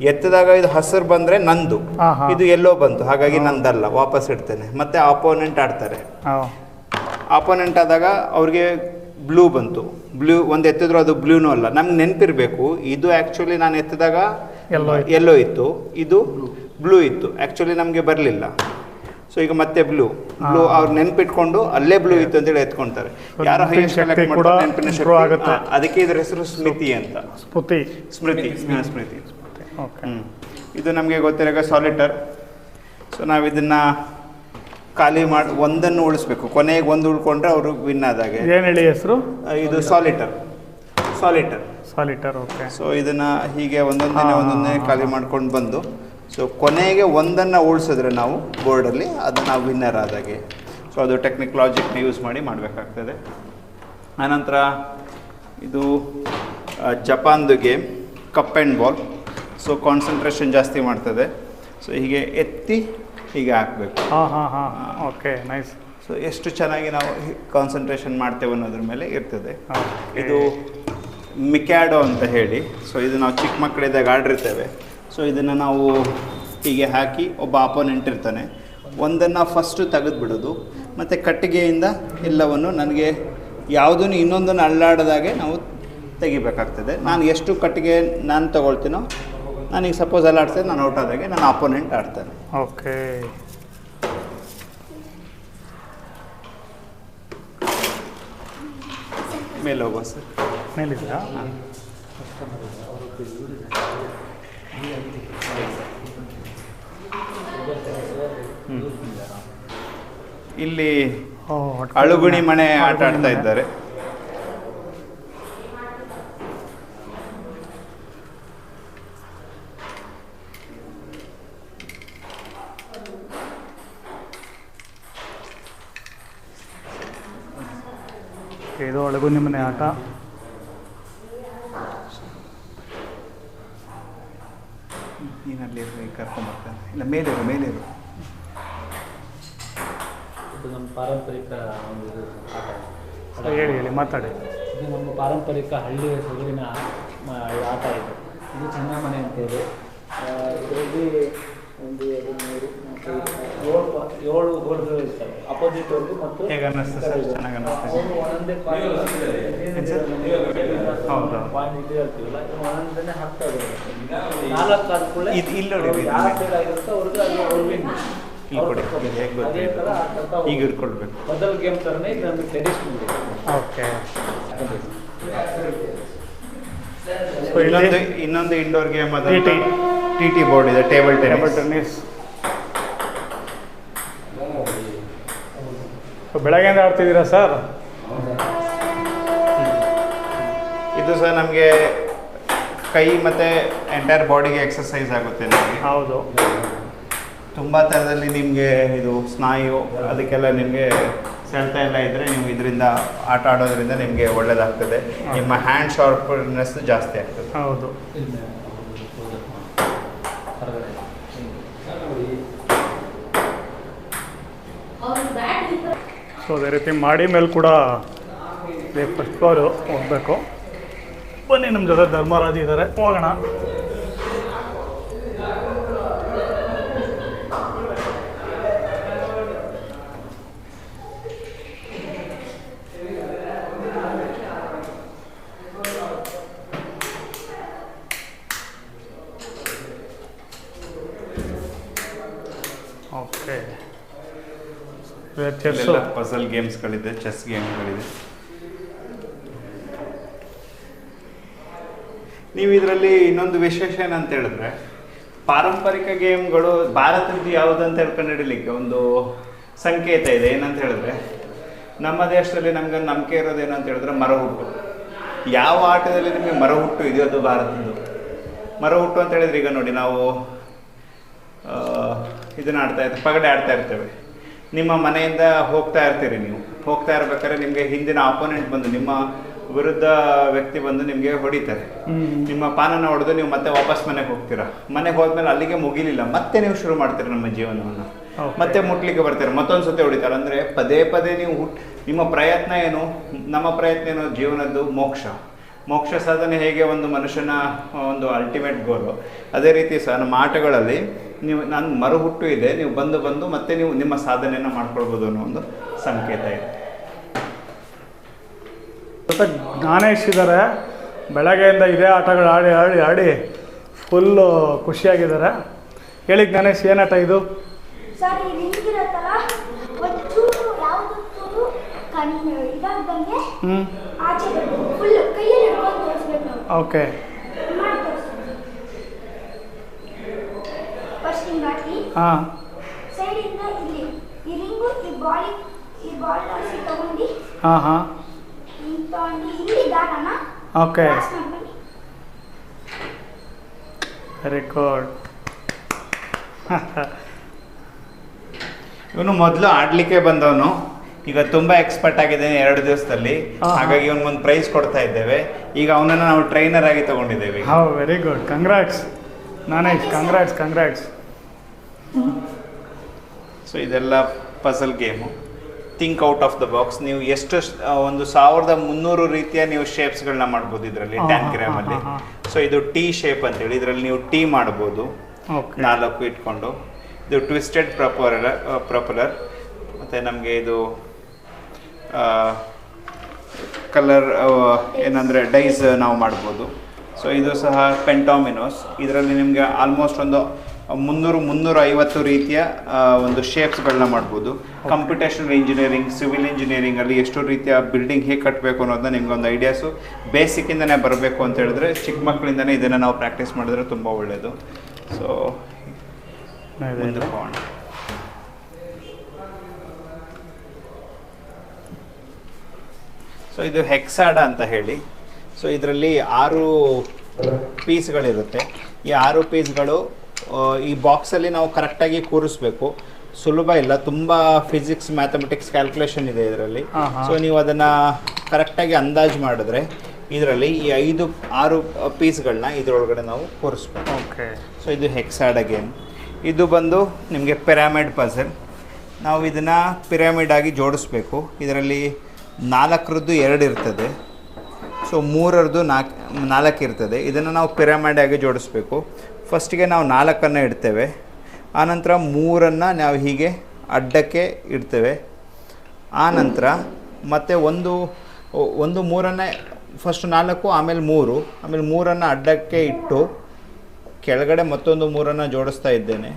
ಎತ್ತಿದಾಗ ಇದು ಹಸಿರು ಬಂದ್ರೆ ನಂದು. ಇದು ಎಲ್ಲೋ ಬಂತು. ಹಾಗಾಗಿ ನಂದಲ್ಲ ವಾಪಸ್ ಇಡ್ತೇನೆ. ಮತ್ತೆ ಅಪೋನೆಂಟ್ ಆಡ್ತಾರೆ. ಅಪೋನೆಂಟ್ ಆದಾಗ ಅವ್ರಿಗೆ ಬ್ಲೂ ಬಂತು. ಬ್ಲೂ ಒಂದು ಎತ್ತಿದ್ರು ಅದು ಬ್ಲೂನೂ ಅಲ್ಲ. ನಮ್ಗೆ ನೆನಪಿರಬೇಕು ಇದು ಆ್ಯಕ್ಚುಲಿ ನಾನು ಎತ್ತಿದಾಗ. ಎಲ್ಲೋ ಇತ್ತು. ಇದು ಬ್ಲೂ ಇತ್ತು. ಆಕ್ಚುಲಿ ನಮಗೆ ಬರಲಿಲ್ಲ. ಸೊ ಈಗ ಮತ್ತೆ ಬ್ಲೂ ಬ್ಲೂ ಅವ್ರು ನೆನ್ಪಿಟ್ಕೊಂಡು ಅಲ್ಲೇ ಬ್ಲೂ ಇತ್ತು ಅಂತೇಳಿ ಎತ್ಕೊಂತಾರೆ. ಯಾರ ನೆನಪಿನ. ಅದಕ್ಕೆ ಇದ್ರ ಹೆಸರು ಸ್ಮೃತಿ ಅಂತ. ಸ್ಮೃತಿ. ಸ್ಮೃತಿ. ಸ್ಮೃತಿ. ಓಕೆ ಇದು ನಮಗೆ ಗೊತ್ತಿರೋ ಸಾಲಿಟರ್ ಸೊ ನಾವು ಇದನ್ನ ಖಾಲಿ ಮಾಡಿ ಒಂದನ್ನು ಉಳಿಸ್ಬೇಕು. ಕೊನೆಗೆ ಒಂದು ಉಳ್ಕೊಂಡ್ರೆ ಅವರು ವಿನ್ ಆದಾಗೆ ಏನು ಹೇಳಿ ಹೆಸರು? ಇದು solitaire solitaire solitaire okay so ಇದನ್ನ ಹೀಗೆ ಒಂದೊಂದೇ ಒಂದೊಂದೇ ಖಾಲಿ ಮಾಡ್ಕೊಂಡು ಬಂದು ಸೊ ಕೊನೆಗೆ ಒಂದನ್ನು ಉಳಿಸಿದ್ರೆ ನಾವು ಬೋರ್ಡಲ್ಲಿ ಅದು ನಾವು ವಿನ್ನರ್ ಆದಾಗೆ ಸೊ ಅದು ಟೆಕ್ನಿಕ್ ಲಾಜಿಕ್ನ ಯೂಸ್ ಮಾಡಿ ಮಾಡಬೇಕಾಗ್ತದೆ. ಆನಂತರ ಇದು ಜಪಾನ್ದು game cup and ball so concentration ಜಾಸ್ತಿ ಮಾಡ್ತದೆ. ಸೊ ಹೀಗೆ ಎತ್ತಿ ಹೀಗೆ ಹಾಕಬೇಕು. ಹಾಂ ಹಾಂ ಹಾಂ. ಓಕೆ ನೈಸ್ ಸೊ ಎಷ್ಟು ಚೆನ್ನಾಗಿ ನಾವು ಕಾನ್ಸಂಟ್ರೇಷನ್ ಮಾಡ್ತೇವೆ ಅನ್ನೋದ್ರ ಮೇಲೆ ಇರ್ತದೆ. ಇದು ಮಿಕ್ಯಾಡೋ ಅಂತ ಹೇಳಿ. ಸೊ ಇದು ನಾವು ಚಿಕ್ಕ ಮಕ್ಕಳಿದ್ದಾಗ ಆಡಿರ್ತೇವೆ. ಸೊ ಇದನ್ನು ನಾವು ಹೀಗೆ ಹಾಕಿ ಒಬ್ಬ ಅಪೋನೆಂಟ್ ಇರ್ತಾನೆ. ಒಂದನ್ನು ಫಸ್ಟು ತೆಗೆದುಬಿಡೋದು. ಮತ್ತು ಕಟ್ಟಿಗೆಯಿಂದ ಎಲ್ಲವನ್ನು ನನಗೆ ಯಾವುದನ್ನು ಇನ್ನೊಂದನ್ನು ಅಳ್ಳಾಡದಾಗೆ ನಾವು ತೆಗಿಬೇಕಾಗ್ತದೆ. ನಾನು ಎಷ್ಟು ಕಟ್ಟಿಗೆ ನಾನು ತಗೊಳ್ತೀನೋ ನನಗೆ ಸಪೋಸ್ ಅಲ್ಲಾಡ್ತೇನೆ ನಾನು ಔಟ್ ಆದಾಗೆ ನನ್ನ ಅಪೋನೆಂಟ್ ಆಡ್ತಾನೆ ಓಕೆ ಮೇಲೆ ಹೋಗುವ ಸರ್. ಮೇಲಿದೆಯಾ ಇಲ್ಲಿ ಅಳುಗುಣಿ ಮನೆ ಆಟ ಆಡ್ತಾ ಇದ್ದಾರೆ. ಇದು ಒಳಗೂ ನಿಮ್ಮನೆ ಆಟ. ನೀನಲ್ಲಿ ಕರ್ಕೊಂಬರ್ತಾನೆ ಇಲ್ಲ ಮೇಲಿರು ಮೇಲಿರು. ಇದು ನಮ್ಮ ಪಾರಂಪರಿಕ ಒಂದು ಆಟ. ಹೇಳಿ ಹೇಳಿ ಮಾತಾಡಿ. ಇದು ನಮ್ಮ ಪಾರಂಪರಿಕ ಹಳ್ಳಿ ಸೊಗಡಿನ ಆಟ ಇದು ಆಟ ಇದು. ಇದು ಚೆನ್ನಮನೆ ಅಂತೇಳಿ. ಹೇಳಿ ಇದರಲ್ಲಿ ಒಂದು ಎರಡು ಮೂರು ಏಳು ಗೋಲ್ಗಳು ಇರ್ತವೆ ಅಪೋಸಿಟ್ ಮತ್ತು ಹೇಗೆ ಅನ್ನಿಸ್ತು ಸರ್? ಚೆನ್ನಾಗಿ ಅನ್ನಿಸ್ತು. ಹೌದು. ಪಾಯಿಂಟ್ ಇದು ಹೇಳ್ತೀವಲ್ಲ, ಇದು ಒಂದೊಂದನ್ನೇ ಹಾಕ್ತಾ ಇದ್ದಾರೆ. ನಾಲ್ಕು ಆದ ಕೂಡಲೇ ಇದು ಇಲ್ಲಿ ನೋಡಿ. ಆಗಿರುತ್ತೋ ಅವ್ರಿಗೆ ಇಲ್ಲಿ ಕೊಡಿ ಹೇಗೆ ಗೊತ್ತಾಯ್ತು ಈಗ. ಇಟ್ಕೊಳ್ಬೇಕು ಮೊದಲ ಗೇಮ್ ಥರನೇ ಇದು ನಮಗೆ ಟ್ರೆಡಿಷನಲ್ ಓಕೆ ಇನ್ನೊಂದು ಇನ್ನೊಂದು ಇಂಡೋರ್ ಗೇಮ್ ಅದ. ಟಿ ಟಿ ಬೋರ್ಡ್ ಇದೆ table table tennis tennis so ಬೆಳಗ್ಗೆಯಿಂದ ಆಡ್ತಿದ್ದೀರಾ ಸರ್? ಇದು ಸರ್ ನಮಗೆ ಕೈ ಮತ್ತು ಎಂಟೈರ್ ಬಾಡಿಗೆ ಎಕ್ಸಸೈಸ್ ಆಗುತ್ತೆ ನಮಗೆ. ಹೌದು. ತುಂಬ ಥರದಲ್ಲಿ ನಿಮಗೆ ಇದು ಸ್ನಾಯು ಅದಕ್ಕೆಲ್ಲ ನಿಮಗೆ ಸೆಳೆತ ಎಲ್ಲ ಇದ್ದರೆ ನೀವು ಇದರಿಂದ ಆಟ ಆಡೋದ್ರಿಂದ ನಿಮಗೆ ಒಳ್ಳೆಯದಾಗ್ತದೆ ನಿಮ್ಮ ಹ್ಯಾಂಡ್ ಶಾರ್ಪ್ನೆಸ್ ಜಾಸ್ತಿ ಆಗ್ತದೆ. ಹೌದು. ಸೊ ಅದೇ ರೀತಿ ಮಾಡಿ ಮೇಲೆ ಕೂಡ ಫಸ್ಟ್ ಫ್ಲೋರು ಹೋಗಬೇಕು. ಬನ್ನಿ ನಮ್ಮ ಜೊತೆ ಧರ್ಮರಾಜ್ ಇದ್ದಾರೆ. ಹೋಗೋಣ ಓಕೆ ಗೇಮ್ಸ್ ಪಸಲ್ ಗೇಮ್ಸ್ಗಳಿದೆ ಚೆಸ್ ಗೇಮ್ಗಳಿದೆ ನೀವು ಇದರಲ್ಲಿ ಇನ್ನೊಂದು ವಿಶೇಷ ಏನಂತ ಹೇಳಿದ್ರೆ ಪಾರಂಪರಿಕ ಗೇಮ್ಗಳು ಭಾರತದ್ದು ಯಾವುದು ಅಂತ ಹೇಳ್ಕೊಂಡು ಹಿಡಿಲಿಕ್ಕೆ ಒಂದು ಸಂಕೇತ ಇದೆ. ಏನಂತ ಹೇಳಿದ್ರೆ ನಮ್ಮ ದೇಶದಲ್ಲಿ ನಮ್ಗೆ ನಂಬಿಕೆ ಇರೋದು ಏನಂತ ಹೇಳಿದ್ರೆ ಮರಹುಟ್ಟು. ಯಾವ ಆಟದಲ್ಲಿ ನಿಮಗೆ ಮರಹುಟ್ಟು ಇದೆಯೋ ಅದು ಭಾರತದ್ದು. ಮರಹುಟ್ಟು ಅಂತ ಹೇಳಿದ್ರೆ ಈಗ ನೋಡಿ ನಾವು ಇದನ್ನ ಆಡ್ತಾ ಇರ್ತೇವೆ ಪಗಡೆ ಆಡ್ತಾ ಇರ್ತೇವೆ. ನಿಮ್ಮ ಮನೆಯಿಂದ ಹೋಗ್ತಾ ಇರ್ತೀರಿ ನೀವು. ಹೋಗ್ತಾ ಇರ್ಬೇಕಾದ್ರೆ ನಿಮಗೆ ಹಿಂದಿನ ಅಪೋನೆಂಟ್ ಬಂದು ನಿಮ್ಮ ವಿರುದ್ಧ ವ್ಯಕ್ತಿ ಬಂದು ನಿಮಗೆ ಹೊಡಿತಾರೆ. ನಿಮ್ಮ ಪಾನನ ಹೊಡೆದು ನೀವು ಮತ್ತೆ ವಾಪಸ್ ಮನೆಗೆ ಹೋಗ್ತೀರಾ. ಮನೆಗೆ ಹೋದ್ಮೇಲೆ ಅಲ್ಲಿಗೆ ಮುಗಿಲಿಲ್ಲ. ಮತ್ತೆ ನೀವು ಶುರು ಮಾಡ್ತೀರಾ ನಮ್ಮ ಜೀವನವನ್ನು. ಮತ್ತೆ ಮುಟ್ಲಿಕ್ಕೆ ಬರ್ತಾರೆ. ಮತ್ತೊಂದು ಸತಿ ಹೊಡಿತಾರೆ. ಅಂದರೆ ಪದೇ ಪದೇ ನೀವು ಹುಟ್ ನಿಮ್ಮ ಪ್ರಯತ್ನ ಏನು? ನಮ್ಮ ಪ್ರಯತ್ನ ಏನು? ಜೀವನದ್ದು ಮೋಕ್ಷ. ಮೋಕ್ಷ ಸಾಧನೆ ಹೇಗೆ ಒಂದು ಮನುಷ್ಯನ ಒಂದು ಅಲ್ಟಿಮೇಟ್ ಗೋಲು ಅದೇ ರೀತಿ ಸಹ ನಮ್ಮ ಆಟಗಳಲ್ಲಿ ನೀವು ನಾನು ಮರುಹುಟ್ಟು ಇದೆ ನೀವು ಬಂದು ಬಂದು ಮತ್ತೆ ನೀವು ನಿಮ್ಮ ಸಾಧನೆಯನ್ನು ಮಾಡ್ಕೊಳ್ಬೋದು ಅನ್ನೋ ಒಂದು ಸಂಕೇತ ಇದೆ. ಜೊತೆ ಜ್ಞಾನೇಶ್ ಇದ್ದಾರೆ ಬೆಳಗ್ಗೆಯಿಂದ ಇದೇ ಆಟಗಳು ಆಡಿ ಆಡಿ ಆಡಿ ಫುಲ್ಲು ಖುಷಿಯಾಗಿದ್ದಾರೆ. ಹೇಳಿ ಜ್ಞಾನೇಶ್ ಏನು ಆಟ ಇದು? ಓಕೆ ರಿಂಗ್ ಇರುತ್ತಲ್ಲ ಒಂಚೂರು ಯಾವುದಕ್ಕೂ ಕಣ್ ಇದಾಗ್ದಂಗೆ ಹ್ಞೂ ಆಚೆ ಬರಬೇಕು ಫುಲ್ ಕೈಯಲ್ಲಿ ಹಿಡ್ಕೊಂಡು ತೋರಿಸ್ಬೇಕು ನಾವು ಓಕೆ ಮಾಡಿ ತೋರಿಸ್ಬೇಕು ಫಸ್ಟ್ ಹಿಂಗೆ ಹಾಕಿ ಹಾಂ ಸೈಡಿಂದ ಇಲ್ಲಿ ಈ ರಿಂಗು ಈ ಬಾಲ್ ಈ ಬಾಲ್ ಆಡಿಸಿ ತಗೊಂಡು ಹಾಂ ಹಾಂ. ಹಿಂಗೆ ತಗೊಂಡು ಇಲ್ಲಿ ಓಕೆ ವೆರಿ ಗುಡ್ ಇವನು ಮೊದಲು ಆಡ್ಲಿಕ್ಕೆ ಬಂದವನು. ಈಗ ತುಂಬಾ ಎಕ್ಸ್ಪರ್ಟ್ ಆಗಿದ್ದೇನೆ ಎರಡು ದಿವಸದಲ್ಲಿ. ಹಾಗಾಗಿ ಇವನ್ ಇವನಿಗೊಂದು ಪ್ರೈಸ್ ಕೊಡ್ತಾ ಇದ್ದೇವೆ. ಈಗ ಅವನನ್ನು ನಾವು ಟ್ರೈನರ್ ಆಗಿ ತಗೊಂಡಿದ್ದೇವೆ. ಹೌ ವೆರಿ ಗುಡ್ ಕಂಗ್ರಾಟ್ಸ್ ನಾನೇ ಕಂಗ್ರಾಟ್ಸ್ ಕಂಗ್ರಾಟ್ಸ್ ಸೊ ಇದೆಲ್ಲ puzzle game think out of the box ನೀವು ಎಷ್ಟು ಒಂದು ಸಾವಿರದ ಮುನ್ನೂರು ರೀತಿಯ ನೀವು ಶೇಪ್ಸ್ಗಳನ್ನ ಮಾಡ್ಬೋದು ಇದರಲ್ಲಿ ಅಲ್ಲಿ. ಸೊ ಇದು ಟೀ ಶೇಪ್ ಅಂತೇಳಿ ಇದರಲ್ಲಿ ನೀವು ಟೀ ಮಾಡ್ಬೋದು. ನಾಲ್ಕು ಇಟ್ಕೊಂಡು. ಇದು ಟ್ವಿಸ್ಟೆಡ್ ಪ್ರಪೋಲರ್ ಪ್ರಪೋಲರ್ ಮತ್ತು ನಮಗೆ ಇದು ಕಲರ್ ಏನಂದರೆ ಡೈಸ್ ನಾವು ಮಾಡ್ಬೋದು. ಸೊ ಇದು ಸಹ ಪೆಂಟಾಮಿನೋಸ್ ಇದರಲ್ಲಿ ನಿಮಗೆ ಆಲ್ಮೋಸ್ಟ್ ಒಂದು ಮುನ್ನೂರು ಮುನ್ನೂರ ಐವತ್ತು ರೀತಿಯ ಒಂದು ಶೇಪ್ಸ್ಗಳನ್ನ ಮಾಡ್ಬೋದು. ಕಂಪ್ಯೂಟೇಷನಲ್ ಇಂಜಿನಿಯರಿಂಗ್ ಸಿವಿಲ್ ಇಂಜಿನಿಯರಿಂಗಲ್ಲಿ ಎಷ್ಟು ರೀತಿಯ ಬಿಲ್ಡಿಂಗ್ ಹೇಗೆ ಕಟ್ಟಬೇಕು ಅನ್ನೋದನ್ನ ನಿಮ್ಗೆ ಒಂದು ಐಡಿಯಾಸು ಬೇಸಿಕ್ಕಿಂದನೇ ಬರಬೇಕು ಅಂತ ಹೇಳಿದ್ರೆ ಚಿಕ್ಕ ಮಕ್ಕಳಿಂದನೇ ಇದನ್ನು ನಾವು ಪ್ರಾಕ್ಟೀಸ್ ಮಾಡಿದ್ರೆ ತುಂಬ ಒಳ್ಳೆಯದು ಸೊ ಸೊ ಇದು ಹೆಕ್ಸಾಡ ಅಂತ ಹೇಳಿ. ಸೊ ಇದರಲ್ಲಿ ಆರು ಪೀಸ್ಗಳಿರುತ್ತೆ ಈ ಆರು ಪೀಸ್ಗಳು ಈ ಬಾಕ್ಸಲ್ಲಿ ನಾವು ಕರೆಕ್ಟಾಗಿ ಕೂರಿಸ್ಬೇಕು. ಸುಲಭ ಇಲ್ಲ ತುಂಬ ಫಿಸಿಕ್ಸ್ ಮ್ಯಾಥಮೆಟಿಕ್ಸ್ ಕ್ಯಾಲ್ಕುಲೇಷನ್ ಇದೆ ಇದರಲ್ಲಿ. ಸೊ ನೀವು ಅದನ್ನು ಕರೆಕ್ಟಾಗಿ ಅಂದಾಜು ಮಾಡಿದ್ರೆ ಇದರಲ್ಲಿ ಈ ಐದು ಆರು ಪೀಸ್ಗಳನ್ನ ಇದರೊಳಗಡೆ ನಾವು ಕೂರಿಸ್ಬೇಕು. ಓಕೆ ಸೊ ಇದು ಹೆಕ್ಸಾಡ ಗೇಮ್ ಇದು ಬಂದು ನಿಮಗೆ ಪಿರಾಮಿಡ್ ಪಜಲ್ ನಾವು ಇದನ್ನು ಪಿರಾಮಿಡ್ ಆಗಿ ಜೋಡಿಸ್ಬೇಕು. ಇದರಲ್ಲಿ ನಾಲ್ಕರದ್ದು ಎರಡು ಇರ್ತದೆ. ಸೊ ಮೂರರದ್ದು ನಾಲ್ಕು ನಾಲ್ಕು ಇರ್ತದೆ. ಇದನ್ನು ನಾವು ಪಿರಾಮಿಡ್ ಆಗಿ ಜೋಡಿಸ್ಬೇಕು. ಫಸ್ಟಿಗೆ ನಾವು ನಾಲ್ಕನ್ನು ಇಡ್ತೇವೆ. ಆನಂತರ ಮೂರನ್ನು ನಾವು ಹೀಗೆ ಅಡ್ಡಕ್ಕೆ ಇಡ್ತೇವೆ. ಆನಂತರ ಮತ್ತೆ ಒಂದು ಒಂದು ಮೂರನ್ನೇ ಫಸ್ಟ್ ನಾಲ್ಕು ಆಮೇಲೆ ಮೂರು. ಆಮೇಲೆ ಮೂರನ್ನು ಅಡ್ಡಕ್ಕೆ ಇಟ್ಟು ಕೆಳಗಡೆ ಮತ್ತೊಂದು ಮೂರನ್ನು ಜೋಡಿಸ್ತಾ ಇದ್ದೇನೆ.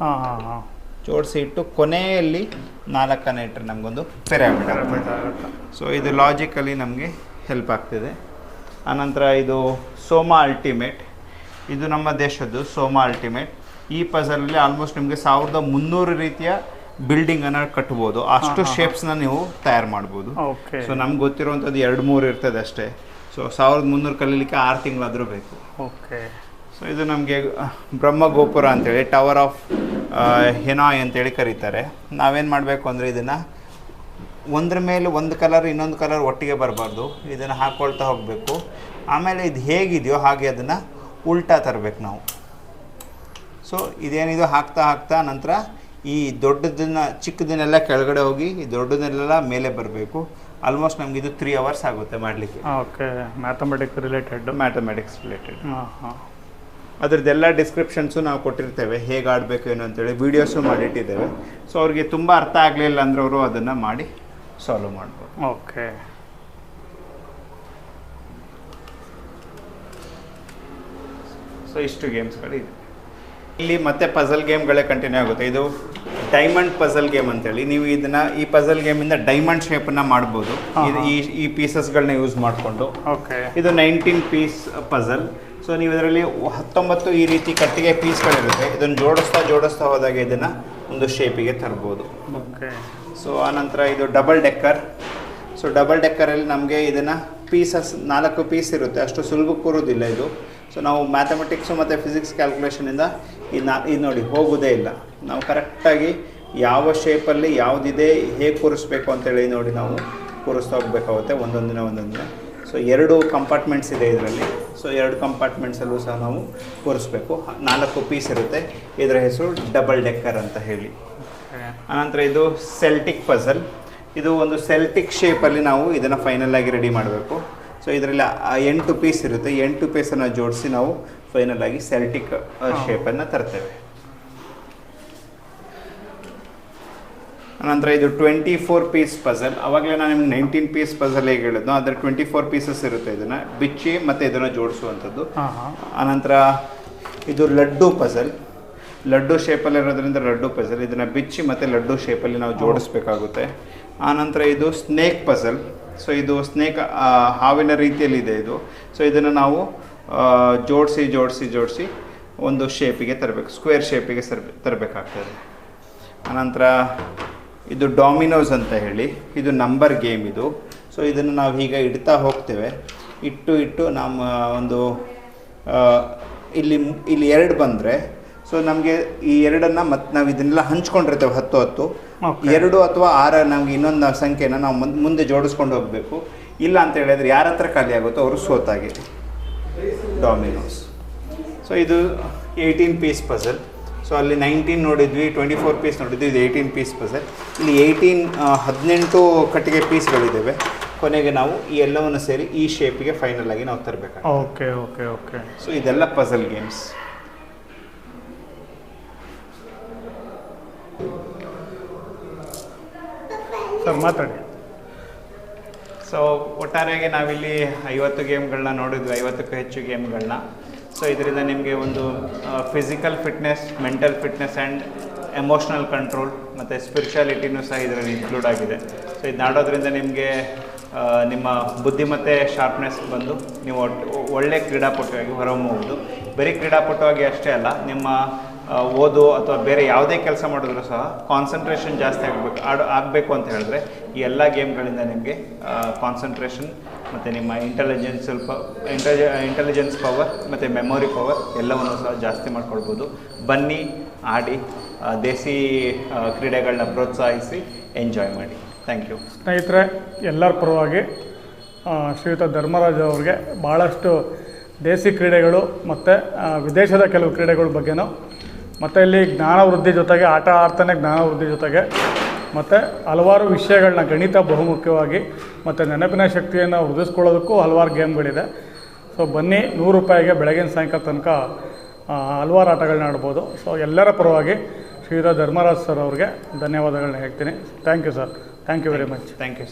ಹಾಂ ಹಾಂ ಹಾಂ. ಜೋಡಿಸಿ ಇಟ್ಟು ಕೊನೆಯಲ್ಲಿ ನಾಲ್ಕನ್ನು ಇಟ್ಟರೆ ನಮಗೊಂದು ಪಿರಾಮಿಡ್ ಸೊ ಇದು ಲಾಜಿಕಲಿ ನಮಗೆ ಹೆಲ್ಪ್ ಆಗ್ತಿದೆ. ಆನಂತರ ಇದು ಸೋಮಾ ಅಲ್ಟಿಮೇಟ್ ಇದು ನಮ್ಮ ದೇಶದ್ದು ಸೋಮಾ ಅಲ್ಟಿಮೇಟ್ ಈ ಪಜಲಲ್ಲಿ ಆಲ್ಮೋಸ್ಟ್ ನಿಮಗೆ ಸಾವಿರದ ಮುನ್ನೂರು ರೀತಿಯ ಬಿಲ್ಡಿಂಗನ್ನು ಕಟ್ಬೋದು. ಅಷ್ಟು. ಶೇಪ್ಸ್ನ ನೀವು ತಯಾರು ಮಾಡ್ಬೋದು. ಓಕೆ ಸೊ ನಮ್ಗೆ ಗೊತ್ತಿರುವಂಥದ್ದು ಎರಡು ಮೂರು ಇರ್ತದೆ ಅಷ್ಟೇ. ಸೊ ಸಾವಿರದ ಮುನ್ನೂರು ಕಲೀಲಿಕ್ಕೆ ಆರು ತಿಂಗಳಾದರೂ ಬೇಕು. ಓಕೆ ಸೊ ಇದು ನಮಗೆ ಬ್ರಹ್ಮ ಗೋಪುರ ಅಂತೇಳಿ ಟವರ್ ಆಫ್ ಹೆನಾಯ್ ಅಂತೇಳಿ ಕರೀತಾರೆ. ನಾವೇನು ಮಾಡಬೇಕು ಅಂದರೆ ಇದನ್ನು ಒಂದ್ರ ಮೇಲೆ ಒಂದು ಕಲರ್ ಇನ್ನೊಂದು ಕಲರ್ ಒಟ್ಟಿಗೆ ಬರಬಾರ್ದು. ಇದನ್ನು ಹಾಕ್ಕೊಳ್ತಾ ಹೋಗಬೇಕು. ಆಮೇಲೆ ಇದು ಹೇಗಿದೆಯೋ ಹಾಗೆ ಅದನ್ನು ಉಲ್ಟಾ ತರಬೇಕು ನಾವು. ಸೊ ಇದೇನಿದು ಹಾಕ್ತಾ ಹಾಕ್ತಾ ನಂತರ ಈ ದೊಡ್ಡದನ್ನ ಚಿಕ್ಕದನ್ನೆಲ್ಲ ಕೆಳಗಡೆ ಹೋಗಿ ಈ ದೊಡ್ಡದನ್ನೆಲ್ಲ ಮೇಲೆ ಬರಬೇಕು. ಆಲ್ಮೋಸ್ಟ್ ನಮ್ಗೆ ಇದು ತ್ರೀ ಅವರ್ಸ್ ಆಗುತ್ತೆ ಮಾಡಲಿಕ್ಕೆ. Okay mathematics related mathematics related ಹಾಂ ಹಾಂ. ಅದ್ರದ್ದೆಲ್ಲ ಡಿಸ್ಕ್ರಿಪ್ಷನ್ಸು ನಾವು ಕೊಟ್ಟಿರ್ತೇವೆ. ಹೇಗೆ ಆಡಬೇಕು ಏನು ಅಂತೇಳಿ ವೀಡಿಯೋಸು ಮಾಡಿಟ್ಟಿದ್ದೇವೆ. ಸೊ ಅವ್ರಿಗೆ ತುಂಬ ಅರ್ಥ ಆಗಲಿಲ್ಲ ಅಂದ್ರೆ ಅವರು ಅದನ್ನು ಮಾಡಿ ಸಾಲ್ವ್ ಮಾಡ್ಬೋದು. ಓಕೆ ಸೊ ಇಷ್ಟು ಗೇಮ್ಸ್ಗಳಿದೆ ಇಲ್ಲಿ ಮತ್ತೆ ಪಜಲ್ ಗೇಮ್ಗಳೇ ಕಂಟಿನ್ಯೂ ಆಗುತ್ತೆ. ಇದು ಡೈಮಂಡ್ ಪಜಲ್ ಗೇಮ್ ಅಂತೇಳಿ. ನೀವು ಇದನ್ನ ಈ ಪಜಲ್ ಗೇಮಿಂದ ಡೈಮಂಡ್ ಶೇಪ್ ಮಾಡ್ಬೋದು. ಈ ಈ ಪೀಸಸ್ಗಳನ್ನ ಯೂಸ್ ಮಾಡಿಕೊಂಡು. ಓಕೆ ಇದು ನೈನ್ಟೀನ್ ಪೀಸ್ ಪಜಲ್ ಸೊ ನೀವು ಇದರಲ್ಲಿ ಹತ್ತೊಂಬತ್ತು ಈ ರೀತಿ ಕಟ್ಟಿಗೆ ಪೀಸ್ಗಳಿರುತ್ತೆ ಇದನ್ನು ಜೋಡಿಸ್ತಾ ಜೋಡಿಸ್ತಾ ಹೋದಾಗ ಇದನ್ನು ಒಂದು ಶೇಪಿಗೆ ತರ್ಬೋದು. ಓಕೆ ಸೊ ಆನಂತರ ಇದು ಡಬಲ್ ಡೆಕ್ಕರ್ ಸೊ ಡಬಲ್ ಡೆಕ್ಕರಲ್ಲಿ ನಮಗೆ ಇದನ್ನು ಪೀಸಸ್ ನಾಲ್ಕು ಪೀಸ್ ಇರುತ್ತೆ. ಅಷ್ಟು ಸುಲಭ ಕೂರೋದಿಲ್ಲ ಇದು. ಸೊ ನಾವು ಮ್ಯಾಥಮೆಟಿಕ್ಸು ಮತ್ತು ಫಿಸಿಕ್ಸ್ ಕ್ಯಾಲ್ಕುಲೇಷನಿಂದ ಈ ನಾ ಇದು ನೋಡಿ ಹೋಗೋದೇ ಇಲ್ಲ. ನಾವು ಕರೆಕ್ಟಾಗಿ ಯಾವ ಶೇಪಲ್ಲಿ ಯಾವುದಿದೆ ಹೇಗೆ ಕೂರಿಸ್ಬೇಕು ಅಂತೇಳಿ ನೋಡಿ ನಾವು ಕೂರಿಸ್ತಾ ಹೋಗಬೇಕಾಗುತ್ತೆ ಒಂದೊಂದಿನ ಒಂದೊಂದಿನ. ಸೊ ಎರಡು ಕಂಪಾರ್ಟ್ಮೆಂಟ್ಸ್ ಇದೆ ಇದರಲ್ಲಿ. ಸೊ ಎರಡು ಕಂಪಾರ್ಟ್ಮೆಂಟ್ಸಲ್ಲೂ ಸಹ ನಾವು ಕೂರಿಸ್ಬೇಕು. ನಾಲ್ಕು ಪೀಸ್ ಇರುತ್ತೆ. ಇದರ ಹೆಸರು ಡಬಲ್ ಡೆಕ್ಕರ್ ಅಂತ ಹೇಳಿ. ಆನಂತರ ಇದು ಸೆಲ್ಟಿಕ್ ಪಝಲ್ ಇದು ಒಂದು ಸೆಲ್ಟಿಕ್ ಶೇಪಲ್ಲಿ ನಾವು ಇದನ್ನು ಫೈನಲ್ ಆಗಿ ರೆಡಿ ಮಾಡಬೇಕು. ಸೊ ಇದರಲ್ಲಿ ಆ ಎಂಟು ಪೀಸ್ ಇರುತ್ತೆ. ಎಂಟು ಪೀಸನ್ನು ಜೋಡಿಸಿ ನಾವು ಫೈನಲ್ ಆಗಿ ಸೆಲ್ಟಿಕ್ ಶೇಪನ್ನು ತರ್ತೇವೆ. ನಂತರ ಇದು ಟ್ವೆಂಟಿ ಫೋರ್ ಪೀಸ್ ಪಜಲ್ ಅವಾಗಲೇ ನಾನು ನಿಮ್ಗೆ ನೈನ್ಟೀನ್ ಪೀಸ್ ಪಜಲ್ ಹೇಗೆ ಹೇಳಿದ್ನೋ ಅದರ ಟ್ವೆಂಟಿ ಫೋರ್ ಪೀಸಸ್ ಇರುತ್ತೆ ಇದನ್ನು. ಬಿಚ್ಚಿ ಮತ್ತು ಇದನ್ನು ಜೋಡಿಸುವಂಥದ್ದು. ಆನಂತರ ಇದು ಲಡ್ಡು ಪಜಲ್ ಲಡ್ಡು ಶೇಪಲ್ಲಿ ಇರೋದ್ರಿಂದ ಲಡ್ಡು ಪಜಲ್ ಇದನ್ನು ಬಿಚ್ಚಿ ಮತ್ತು ಲಡ್ಡು ಶೇಪಲ್ಲಿ ನಾವು ಜೋಡಿಸ್ಬೇಕಾಗುತ್ತೆ. ಆನಂತರ ಇದು ಸ್ನೇಕ್ ಪಝಲ್ ಸೊ ಇದು ಸ್ನೇಕ್ ಹಾವಿನ ರೀತಿಯಲ್ಲಿ ಇದೆ. ಸೊ ಇದನ್ನು ನಾವು ಜೋಡಿಸಿ ಜೋಡಿಸಿ ಜೋಡಿಸಿ ಒಂದು ಶೇಪಿಗೆ ತರಬೇಕು ಸ್ಕ್ವೇರ್ ಶೇಪಿಗೆ ಸರ್, ತರಬೇಕಾಗ್ತದೆ. ಆನಂತರ ಇದು ಡಾಮಿನೋಸ್ ಅಂತ ಹೇಳಿ, ಇದು ನಂಬರ್ ಗೇಮ್ ಇದು. ಸೊ ಇದನ್ನು ನಾವು ಹೀಗೆ ಇಡ್ತಾ ಹೋಗ್ತೇವೆ. ಇಟ್ಟು ಇಟ್ಟು ನಮ್ಮ ಒಂದು ಇಲ್ಲಿ ಇಲ್ಲಿ ಎರಡು ಬಂದರೆ ಸೊ ನಮಗೆ ಈ ಎರಡನ್ನು ಮತ್ತು ನಾವು ಇದನ್ನೆಲ್ಲ ಹಂಚ್ಕೊಂಡಿರ್ತೇವೆ ಹತ್ತು ಹತ್ತು. ಎರಡು ಅಥವಾ ಆರ ನಮ್ಗೆ ಇನ್ನೊಂದು ಸಂಖ್ಯೆನ ನಾವು ಮುಂದೆ ಮುಂದೆ ಜೋಡಿಸ್ಕೊಂಡು ಹೋಗಬೇಕು. ಇಲ್ಲ ಅಂತ ಹೇಳಿದ್ರೆ ಯಾರ ಹತ್ರ ಖಾಲಿ ಆಗುತ್ತೋ ಅವರು ಸೋತಾಗಿ. ಡಾಮಿನೋಸ್ ಸೊ ಇದು ಏಯ್ಟೀನ್ ಪೀಸ್ ಪಝಲ್ ಸೊ ಅಲ್ಲಿ ನೈನ್ಟೀನ್ ನೋಡಿದ್ವಿ ಟ್ವೆಂಟಿ ಫೋರ್ ಪೀಸ್ ನೋಡಿದ್ವಿ ಇದು ಏಯ್ಟೀನ್ ಪೀಸ್ ಪಝಲ್ ಇಲ್ಲಿ ಏಯ್ಟೀನ್ ಹದಿನೆಂಟು ಕಟ್ಟಿಗೆ ಪೀಸ್ಗಳಿದ್ದಾವೆ ಕೊನೆಗೆ ನಾವು ಈ ಎಲ್ಲವನ್ನು ಸೇರಿ ಈ ಶೇಪಿಗೆ ಫೈನಲ್ ಆಗಿ ನಾವು ತರಬೇಕಾಗುತ್ತೆ. ಓಕೆ ಓಕೆ ಓಕೆ ಸೊ ಇದೆಲ್ಲ ಪಝಲ್ ಗೇಮ್ಸ್ ಸರ್ ಮಾತಾಡಿ. ಸೊ ಒಟ್ಟಾರೆಯಾಗಿ ನಾವಿಲ್ಲಿ ಐವತ್ತು ಗೇಮ್ಗಳನ್ನ ನೋಡಿದ್ವಿ, ಐವತ್ತಕ್ಕೂ ಹೆಚ್ಚು ಗೇಮ್ಗಳನ್ನ ಸೊ ಇದರಿಂದ ನಿಮಗೆ ಒಂದು physical fitness mental fitness and emotional control ಮತ್ತು ಸ್ಪಿರಿಚುಯಾಲಿಟಿನೂ ಸಹ ಇದರಲ್ಲಿ ಇನ್ಕ್ಲೂಡ್ ಆಗಿದೆ. ಸೊ ಇದು ಆಡೋದ್ರಿಂದ ನಿಮಗೆ ನಿಮ್ಮ ಬುದ್ಧಿಮತ್ತೆ ಶಾರ್ಪ್ನೆಸ್ ಬಂದು ನೀವು ಒಳ್ಳೆ ಕ್ರೀಡಾಪಟುವಾಗಿ ಹೊರಹೊಮ್ಮಬಹುದು ಬರೀ ಕ್ರೀಡಾಪಟುವಾಗಿ ಅಷ್ಟೇ ಅಲ್ಲ, ನಿಮ್ಮ ಓದು ಅಥವಾ ಬೇರೆ ಯಾವುದೇ ಕೆಲಸ ಮಾಡಿದ್ರು ಸಹ ಕಾನ್ಸಂಟ್ರೇಷನ್ ಜಾಸ್ತಿ ಆಗಬೇಕು ಆಡ ಆಗಬೇಕು ಅಂತ ಹೇಳಿದ್ರೆ ಈ ಎಲ್ಲ ಗೇಮ್ಗಳಿಂದ ನಿಮಗೆ ಕಾನ್ಸಂಟ್ರೇಷನ್ ಮತ್ತು ನಿಮ್ಮ ಇಂಟೆಲಿಜೆನ್ಸ್ ಸ್ವಲ್ಪ ಇಂಟೆಲಿಜ ಇಂಟೆಲಿಜೆನ್ಸ್ ಪವರ್ ಮತ್ತು ಮೆಮೊರಿ ಪವರ್ ಎಲ್ಲವನ್ನು ಸಹ ಜಾಸ್ತಿ ಮಾಡ್ಕೊಳ್ಬೋದು. ಬನ್ನಿ, ಆಡಿ ದೇಸಿ ಕ್ರೀಡೆಗಳನ್ನ ಪ್ರೋತ್ಸಾಹಿಸಿ ಎಂಜಾಯ್ ಮಾಡಿ. ಥ್ಯಾಂಕ್ ಯು ಸ್ನೇಹಿತರೆ, ಎಲ್ಲರ ಪರವಾಗಿ ಶ್ರೀಯುತ ಧರ್ಮರಾಜ್ ಅವ್ರಿಗೆ ಭಾಳಷ್ಟು ದೇಸಿ ಕ್ರೀಡೆಗಳು ಮತ್ತು ವಿದೇಶದ ಕೆಲವು ಕ್ರೀಡೆಗಳ ಬಗ್ಗೆನೂ ಮತ್ತು ಇಲ್ಲಿ ಜ್ಞಾನ ವೃದ್ಧಿ ಜೊತೆಗೆ ಆಟ ಆಡ್ತಾನೆ ಜ್ಞಾನ ವೃದ್ಧಿ ಜೊತೆಗೆ. ಮತ್ತು ಹಲವಾರು ವಿಷಯಗಳನ್ನ ಗಣಿತ ಬಹುಮುಖ್ಯವಾಗಿ ಮತ್ತು ನೆನಪಿನ ಶಕ್ತಿಯನ್ನು ವೃದ್ಧಿಸ್ಕೊಳ್ಳೋದಕ್ಕೂ ಹಲವಾರು ಗೇಮ್ಗಳಿದೆ. ಸೊ ಬನ್ನಿ ನೂರು ರೂಪಾಯಿಗೆ ಬೆಳಗಿನ ಸಾಯಂಕಾಲ ತನಕ ಹಲವಾರು ಆಟಗಳನ್ನ ಆಡ್ಬೋದು. ಸೊ ಎಲ್ಲರ ಪರವಾಗಿ ಶ್ರೀಧರ್ ಧರ್ಮರಾಜ್ ಸರ್ ಅವ್ರಿಗೆ ಧನ್ಯವಾದಗಳನ್ನ ಹೇಳ್ತೀನಿ. Thank you sir thank you very much thank you